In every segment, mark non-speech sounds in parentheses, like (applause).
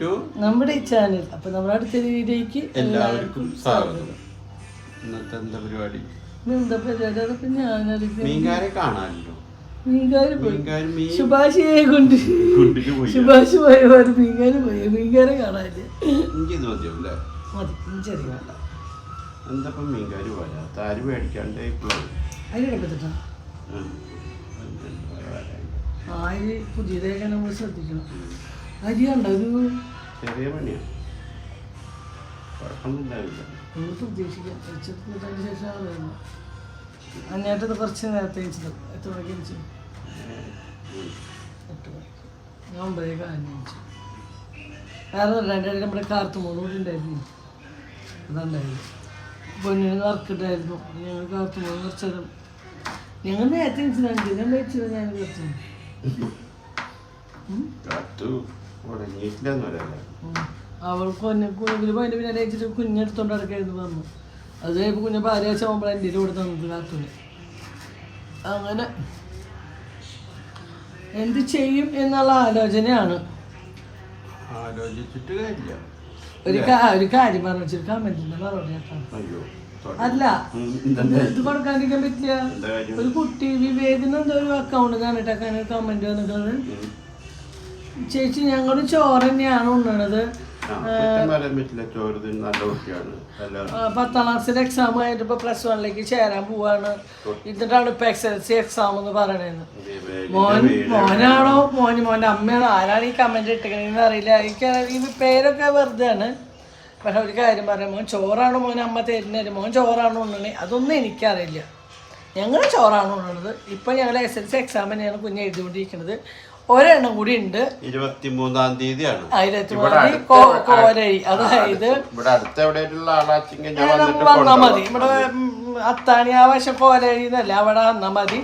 To നമ്മുടെ channel അപ്പൊ നമ്മുടെ അടുത്തൊരു വീഡിയോക്ക് എല്ലാവർക്കും സ്വാഗതം. ഇന്നത്തെ എന്താ പരിപാടി? എന്താ പരിപാടി? അതൊക്കെ ഞാനറിയില്ല മീൻകാരെ കാണാനല്ലോ. മീൻകാര് പോയി. മീൻകാർ മീൻ ശുഭാഷിയെ കൊണ്ട്. ശുഭാഷ് പോയവർ മീൻകാര് പോയി. മീൻകാരെ കാണാനില്ല. മതിയാവില്ലേ? മതി. ചെറിയ വേണ്ട. എന്താ മേടിക്കാണ്ട് ആര് നമ്മൾ ശ്രദ്ധിക്കണം. അരി കണ്ടോ? ഒരു ചെറിയ പണിയാണ് പ്രതീക്ഷിക്കാം അന്നേറ്റത് കുറച്ച് നേരത്തെ വെച്ചത് എത്ര മണിക്ക് വെച്ചു എട്ട് മണിക്ക്. ഞാൻ ഒമ്പതേക്ക് അന്വേഷിച്ചു വേറെ ഇടയിൽ നമ്മുടെ കാർത്തുമോൾ കൂടി ഉണ്ടായിരുന്നു. അതുണ്ടായിരുന്നു പൊന്നിന് വർക്കിട്ടായിരുന്നു ഞങ്ങൾ കാർത്തുമോൾ കുറച്ചേരം ഞങ്ങൾ നേരത്തെ വെച്ചത് അഞ്ചിനും വെച്ചത് ഞാൻ കുറച്ച് അവൾക്ക് കൊന്നെ കുഞ്ഞിൽ പോയതിന്റെ പിന്നെ അരയിച്ചിട്ട് കുഞ്ഞെടുത്തോണ്ട് നടക്കായിരുന്നു പറഞ്ഞു. അത് കഴിയുമ്പോൾ കുഞ്ഞ് ഭാര്യ ആകുമ്പോൾ എന്റെ കൂടെ തന്നത് കാത്തൂന് അങ്ങനെ എന്ത് ചെയ്യും എന്നുള്ള ആലോചനയാണ്. ആലോചിച്ചിട്ട് കാര്യമില്ല. ഒരു ഒരു കാര്യം പറഞ്ഞു വെച്ചിട്ട് കമന്റിന്റെ മറുപടി. അല്ല ഇത് കൊടുക്കാണ്ടിരിക്കാൻ പറ്റില്ല ഒരു കുട്ടി വിവേകിന് എന്തോ ഒരു അക്കൗണ്ട് കാണിട്ടൊക്കെ കമന്റ് വന്നിട്ടുള്ളത് ഉം. ചേച്ചി ഞങ്ങൾ ചോറ് തന്നെയാണ് ഉണ്ണണത്. പത്താം ക്ലാസ്സിൽ എക്സാം കഴിഞ്ഞിട്ട് ഇപ്പൊ പ്ലസ് വണ്ണിലേക്ക് ചേരാൻ പോവാണ്. എന്നിട്ടാണ് ഇപ്പൊ എക്സ് എൽ സി എക്സാം എന്ന് പറയണേന്ന്. മോൻ മോനാണോ? മോന് മോന്റെ അമ്മയാണോ? ആരാണ് ഈ കമന്റ് ഇട്ടിക്കണെന്ന് അറിയില്ല. എനിക്ക് ഈ പേരൊക്കെ വെറുതെ ആണ് പക്ഷെ ഒരു കാര്യം പറയാം. മോൻ ചോറാണോ മോൻ അമ്മ തരുന്നത്. മോൻ ചോറാണോ ഉണ്ണണേ. അതൊന്നും എനിക്കറിയില്ല. ഞങ്ങൾ ചോറാണ് ഉണ്ണണത്. ഇപ്പം ഞങ്ങൾ എസ് എൽ സി എക്സാം തന്നെയാണ് കുഞ്ഞ് എഴുതിക്കൊണ്ടിരിക്കുന്നത് ഒരെണ്ണം കൂടി ഉണ്ട്. ഇരുപത്തിമൂന്നാം തീയതി തീയതിയാണ് ആയിരത്തി മതി കോരഴി അതായത് ഇവിടെ അടുത്ത എവിടെയുള്ള ആളാച്ചെങ്കിൽ ഞാൻ ഏതാ വന്നിട്ട് വന്നാ മതി. ഇവിടെ അത്താണി അത്താണി ആവശ്യം കോരഴി എന്നല്ല അവിടെ വന്നാ മതി.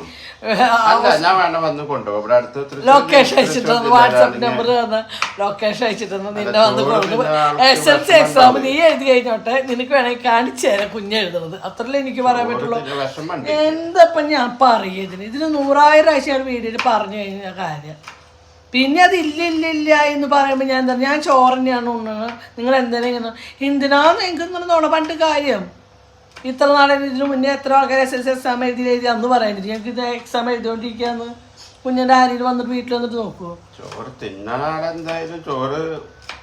അല്ല ഞാൻ വേണം വന്ന് കൊണ്ടുപോകും. ഇവിടെ അടുത്ത് ലൊക്കേഷൻ അയച്ചിട്ടു വാട്സാപ്പ് നമ്പർ തന്ന. ലൊക്കേഷൻ അയച്ചിട്ടു നിന്നെ വന്ന് കൊണ്ടുപോകും. എസ് എൽ സി എക്സാം നീ എഴുതി കഴിഞ്ഞോട്ടെ? നിനക്ക് വേണമെങ്കിൽ കാണിച്ചു തരാം കുഞ്ഞ് എഴുതുന്നത്. അത്രല്ലേ എനിക്ക് പറയാൻ പറ്റുള്ളൂ. എന്താ ഇപ്പൊ എന്തപ്പം ഞാൻ പറയും ഇതിന്? ഇതിന് നൂറായിരം ആഴ്ച ഞാൻ വീഡിയോയിൽ പറഞ്ഞു കഴിഞ്ഞ കാര്യം. പിന്നെ അത് ഇല്ല ഇല്ല ഇല്ല എന്ന് പറയുമ്പോൾ ഞാൻ എന്താ ഞാൻ ചോറ് തന്നെയാണ് ഉണ്ണുന്നത് നിങ്ങൾ എന്തിനാ ഇങ്ങനെ? എന്തിനാന്ന് എനിക്ക് നോണ പണ്ട് കാര്യം. ഇത്ര നാളെ ഇതിന് മുന്നേ എത്ര ആൾക്കാർ എസ് എൽ സി എക്സാം എഴുതി എഴുതി അന്ന് പറയാനില്ല ഞങ്ങൾക്ക് ഇത് എക്സാം എഴുതിക്കൊണ്ടിരിക്കുകയെന്ന് കുഞ്ഞിന്റെ ആരെങ്കിലും വന്നിട്ട് വീട്ടിൽ വന്നിട്ട് നോക്കുമോ ചോറ് തിന്നണ ആളെന്തായാലും ചോറ്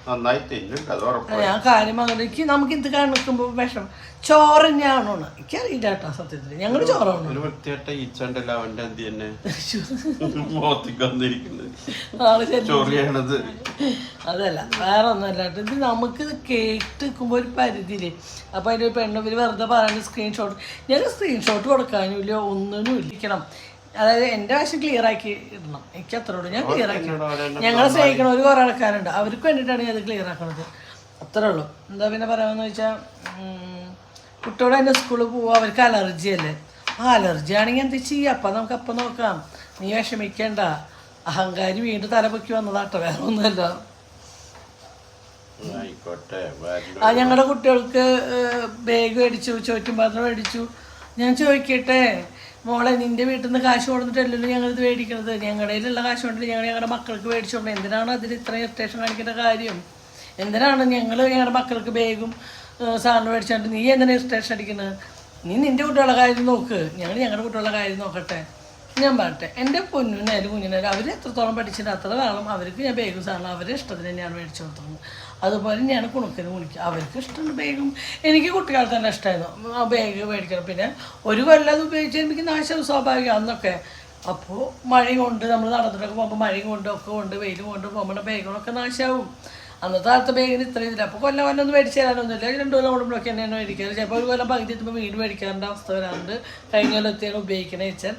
നന്നായി തിന്നുണ്ട് അത് ഉറപ്പാണ് ഞാൻ കാര്യം അങ്ങനെ എനിക്ക് (laughs) നമുക്ക് ഇത് കാണിക്കുമ്പോൾ വിഷം ചോറ് തന്നെയാണോ എനിക്കറിയില്ല കേട്ടോ സത്യത്തിൽ ഞങ്ങൾ ചോറാണോ? ഒരു വൃത്തിയായിട്ട ഈച്ചണ്ടല്ലോ അവന്റെ തന്നെ. മോത്തിക്ക് വന്നിരിക്കുന്നത്. ആൾ ശരി ചൊറിയണത് അതല്ല വേറെ ഒന്നല്ല ഇത് നമുക്ക് കേട്ട് നിൽക്കുമ്പോൾ ഒരു പരിധിയില്ലേ? അപ്പോൾ അതിന്റെ പെണ്ണ് ഇവർ വെറുതെ പറയാൻ സ്ക്രീൻഷോട്ട് ഞാൻ സ്ക്രീൻഷോട്ട് കൊടുക്കാനും ഇല്ല ഒന്നിനും ഇരിക്കണം. അതായത് എന്റെ വശം ക്ലിയർ ആക്കി ഇടണം. എനിക്ക് അത്രയോട് ഞാൻ ക്ലിയർ ആക്കി. ഞങ്ങളെ സ്നേഹിക്കണ ഒരു കുറേ ആൾക്കാരുണ്ട്. അവർക്ക് വേണ്ടിയിട്ടാണ് ഞാൻ അത് ക്ലിയർ ആക്കണത്. അത്രേ ഉള്ളൂ എന്താ പിന്നെ പറയാമെന്ന് വെച്ചാൽ കുട്ടികളെ എന്റെ സ്കൂളിൽ പോവുക അവർക്ക് അലർജി അല്ലേ? ആ അലർജി ആണെങ്കിൽ എന്ത് ചെയ്യുക അപ്പം നമുക്ക് അപ്പം നോക്കാം. നീ വിഷമിക്കേണ്ട. അഹങ്കാരി വീണ്ടും തലപൊക്കി വന്നതാട്ടോ വേറെ ഒന്നുമല്ല. ആ ഞങ്ങളുടെ കുട്ടികൾക്ക് ബാഗ് മേടിച്ചു ചോറ്റും പാത്രം മേടിച്ചു. ഞാൻ ചോദിക്കട്ടെ? മോളെ നിന്റെ വീട്ടിൽ നിന്ന് കാശ് കൊടുത്തിട്ടല്ലല്ലോ ഞങ്ങൾ ഇത് മേടിക്കുന്നത് ഞങ്ങളുടെ കയ്യിലുള്ള കാശ് കൊണ്ടിട്ട് ഞങ്ങൾ ഞങ്ങളുടെ മക്കൾക്ക് മേടിച്ചോണ്ട്? എന്തിനാണ് അതിൽ ഇത്രയും ഇറിറ്റേഷൻ കാണിക്കേണ്ട കാര്യം? എന്തിനാണ് ഞങ്ങൾ ഞങ്ങളുടെ മക്കൾക്ക് ബാഗും സാധനം മേടിച്ചോണ്ട് നീ എന്തിനാണ് ഇറിറ്റേഷൻ അടിക്കുന്നത് നീ നിന്റെ കുട്ടികളുടെ കാര്യം നോക്ക്. ഞങ്ങൾ ഞങ്ങളുടെ കുട്ടികളുടെ കാര്യം നോക്കട്ടെ. ഞാൻ പറട്ടെ എന്റെ പൊന്നിനായാലും കുഞ്ഞിനായാലും അവർ എത്രത്തോളം പഠിച്ചിട്ട് അത്ര കാലം അവർക്ക് ഞാൻ ബേഗും സാധനം അവരുടെ ഇഷ്ടത്തിന് തന്നെയാണ് മേടിച്ചു കൊടുത്തത് അതുപോലെ തന്നെയാണ് കുണുക്കന് കുണിക്കുക അവർക്ക് ഇഷ്ടമുണ്ട് ബാഗും. എനിക്ക് കുട്ടികൾക്ക് തന്നെ ഇഷ്ടമായിരുന്നു ആ ബാഗ് മേടിക്കണം. പിന്നെ ഒരു കൊല്ലം അത് ഉപയോഗിച്ച് എനിക്ക് നാശം സ്വാഭാവികം. അന്നൊക്കെ അപ്പോൾ മഴയും കൊണ്ട് നമ്മൾ നടന്നിട്ടൊക്കെ പോകുമ്പോൾ മഴയും കൊണ്ട് ഒക്കെ കൊണ്ട് വെയിലും കൊണ്ട് പോകുമ്പോൾ ബാഗുകളൊക്കെ നാശമാവും. അന്നത്തെ കാലത്ത് ബാഗിന് ഇത്രയും ഇതില്ല. അപ്പോൾ കൊല്ലം കൊല്ലം ഒന്നും മേടിച്ച് തരാനൊന്നുമില്ല രണ്ട് കൊല്ലം കൂടുമ്പോഴൊക്കെ തന്നെയാണ് മേടിക്കാറ്. ചിലപ്പോൾ ഒരു കൊല്ലം പകുതി എത്തുമ്പോൾ വീട് മേടിക്കാറുണ്ട്. അവസ്ഥ വരാറുണ്ട്. കഴിഞ്ഞ കൊല്ലം എത്തിയാണ് ഉപയോഗിക്കണേ വെച്ചാൽ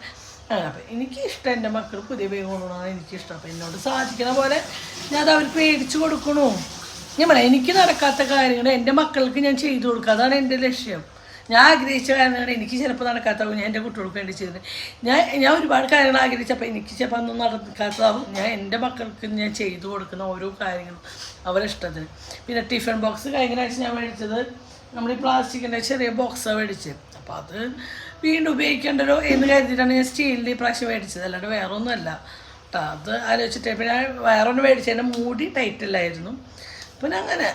അപ്പം എനിക്കിഷ്ടം എന്റെ മക്കൾ പുതിയ ബാഗ് കൊണ്ടുപോകണമെന്നാണ് എനിക്കിഷ്ടം. അപ്പം എന്നോട് സാധിക്കുന്ന പോലെ ഞാൻ അത് അവർക്ക് മേടിച്ചു കൊടുക്കണു. ഞാൻ എനിക്ക് നടക്കാത്ത കാര്യങ്ങൾ എന്റെ മക്കൾക്ക് ഞാൻ ചെയ്തു കൊടുക്കുക അതാണ് എന്റെ ലക്ഷ്യം. ഞാൻ ആഗ്രഹിച്ച കാര്യങ്ങൾ എനിക്ക് ചിലപ്പോൾ നടക്കാത്തതാകും ഞാൻ എന്റെ കുട്ടികൾക്ക് വേണ്ടി ചെയ്തത് ഞാൻ ഞാൻ ഒരുപാട് കാര്യങ്ങൾ ആഗ്രഹിച്ചപ്പോൾ എനിക്ക് ചിലപ്പോൾ ഒന്നും നടക്കാത്തതാകും ഞാൻ എന്റെ മക്കൾക്ക് ഞാൻ ചെയ്തു കൊടുക്കുന്ന ഓരോ കാര്യങ്ങളും അവരുടെ ഇഷ്ടത്തിന്. പിന്നെ ടിഫിൻ ബോക്സ് കഴിഞ്ഞ ആഴ്ച ഞാൻ മേടിച്ചത് നമ്മൾ ഈ പ്ലാസ്റ്റിക്കിന്റെ ചെറിയ ബോക്സാണ് മേടിച്ചത്. അപ്പോൾ അത് വീണ്ടും ഉപയോഗിക്കേണ്ടല്ലോ എന്ന് കരുതിയിട്ടാണ് ഞാൻ സ്റ്റീലിന്റെ ഈ പ്രാവശ്യം മേടിച്ചത്. അല്ലാണ്ട് വേറെ ഒന്നുമല്ല അത് ആലോചിച്ചിട്ട്. പിന്നെ വേറെ ഒന്ന് മേടിച്ചതിന്റെ മൂടി ടൈറ്റില്ലായിരുന്നു പിന്നെ അങ്ങനെ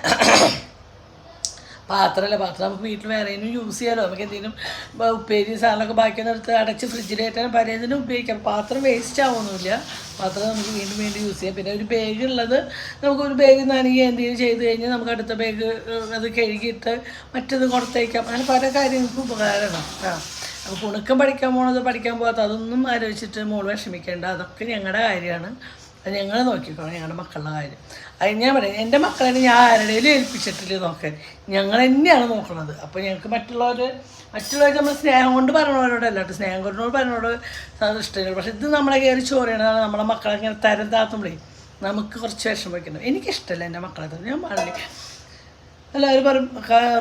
പാത്രമല്ല? പാത്രം നമുക്ക് വീട്ടിൽ വേറെ യൂസ് ചെയ്യാലോ? നമുക്ക് എന്തെങ്കിലും ഉപ്പേരി സാധനമൊക്കെ ബാക്കിയൊന്നും എടുത്ത് അടച്ച് ഫ്രിഡ്ജിലേറ്റാലും പരേതിനും ഉപയോഗിക്കാം. പാത്രം വേസ്റ്റ് ആവുന്നില്ല പാത്രം നമുക്ക് വീണ്ടും വീണ്ടും യൂസ് ചെയ്യാം. പിന്നെ ഒരു ബാഗ് ഉള്ളത് നമുക്ക് ഒരു ബാഗ് നനയുക എന്തെങ്കിലും ചെയ്ത് കഴിഞ്ഞാൽ നമുക്ക് അടുത്ത ബാഗ് അത് കഴുകിയിട്ട് മറ്റത് കൊടുത്തേക്കാം അങ്ങനെ പല കാര്യങ്ങൾക്കും ഉപകാരമാണ്. ആ അപ്പോൾ ഉണക്കം പഠിക്കാൻ പോണത് പഠിക്കാൻ പോകാത്ത അതൊന്നും ആലോചിച്ചിട്ട് മോൾ വിഷമിക്കേണ്ട. അതൊക്കെ ഞങ്ങളുടെ കാര്യമാണ്. അത് ഞങ്ങൾ നോക്കിക്കോളാം ഞങ്ങളുടെ മക്കളുടെ കാര്യം. അത് ഞാൻ പറയാം എന്റെ മക്കളെ ഞാൻ ആരുടെയും ഏൽപ്പിച്ചിട്ടില്ല നോക്കാൻ. ഞങ്ങൾ തന്നെയാണ് നോക്കുന്നത് അപ്പോൾ ഞങ്ങൾക്ക് മറ്റുള്ളവർ മറ്റുള്ളവർ നമ്മൾ സ്നേഹം കൊണ്ട് പറഞ്ഞവരോടല്ല കേട്ടോ. സ്നേഹം കൊണ്ടോട് പറഞ്ഞവരോട് ഇഷ്ടമില്ല പക്ഷെ ഇത് നമ്മളെ കയറി ചോറിയണതാണ് നമ്മളെ മക്കളെ ഇങ്ങനെ തരം താത്തുമ്പോഴേ നമുക്ക് കുറച്ച് വിഷമം വയ്ക്കണം എനിക്കിഷ്ടമല്ല എന്റെ മക്കളെ തന്നെ ഞാൻ പാടില്ല എല്ലാവരും പറയും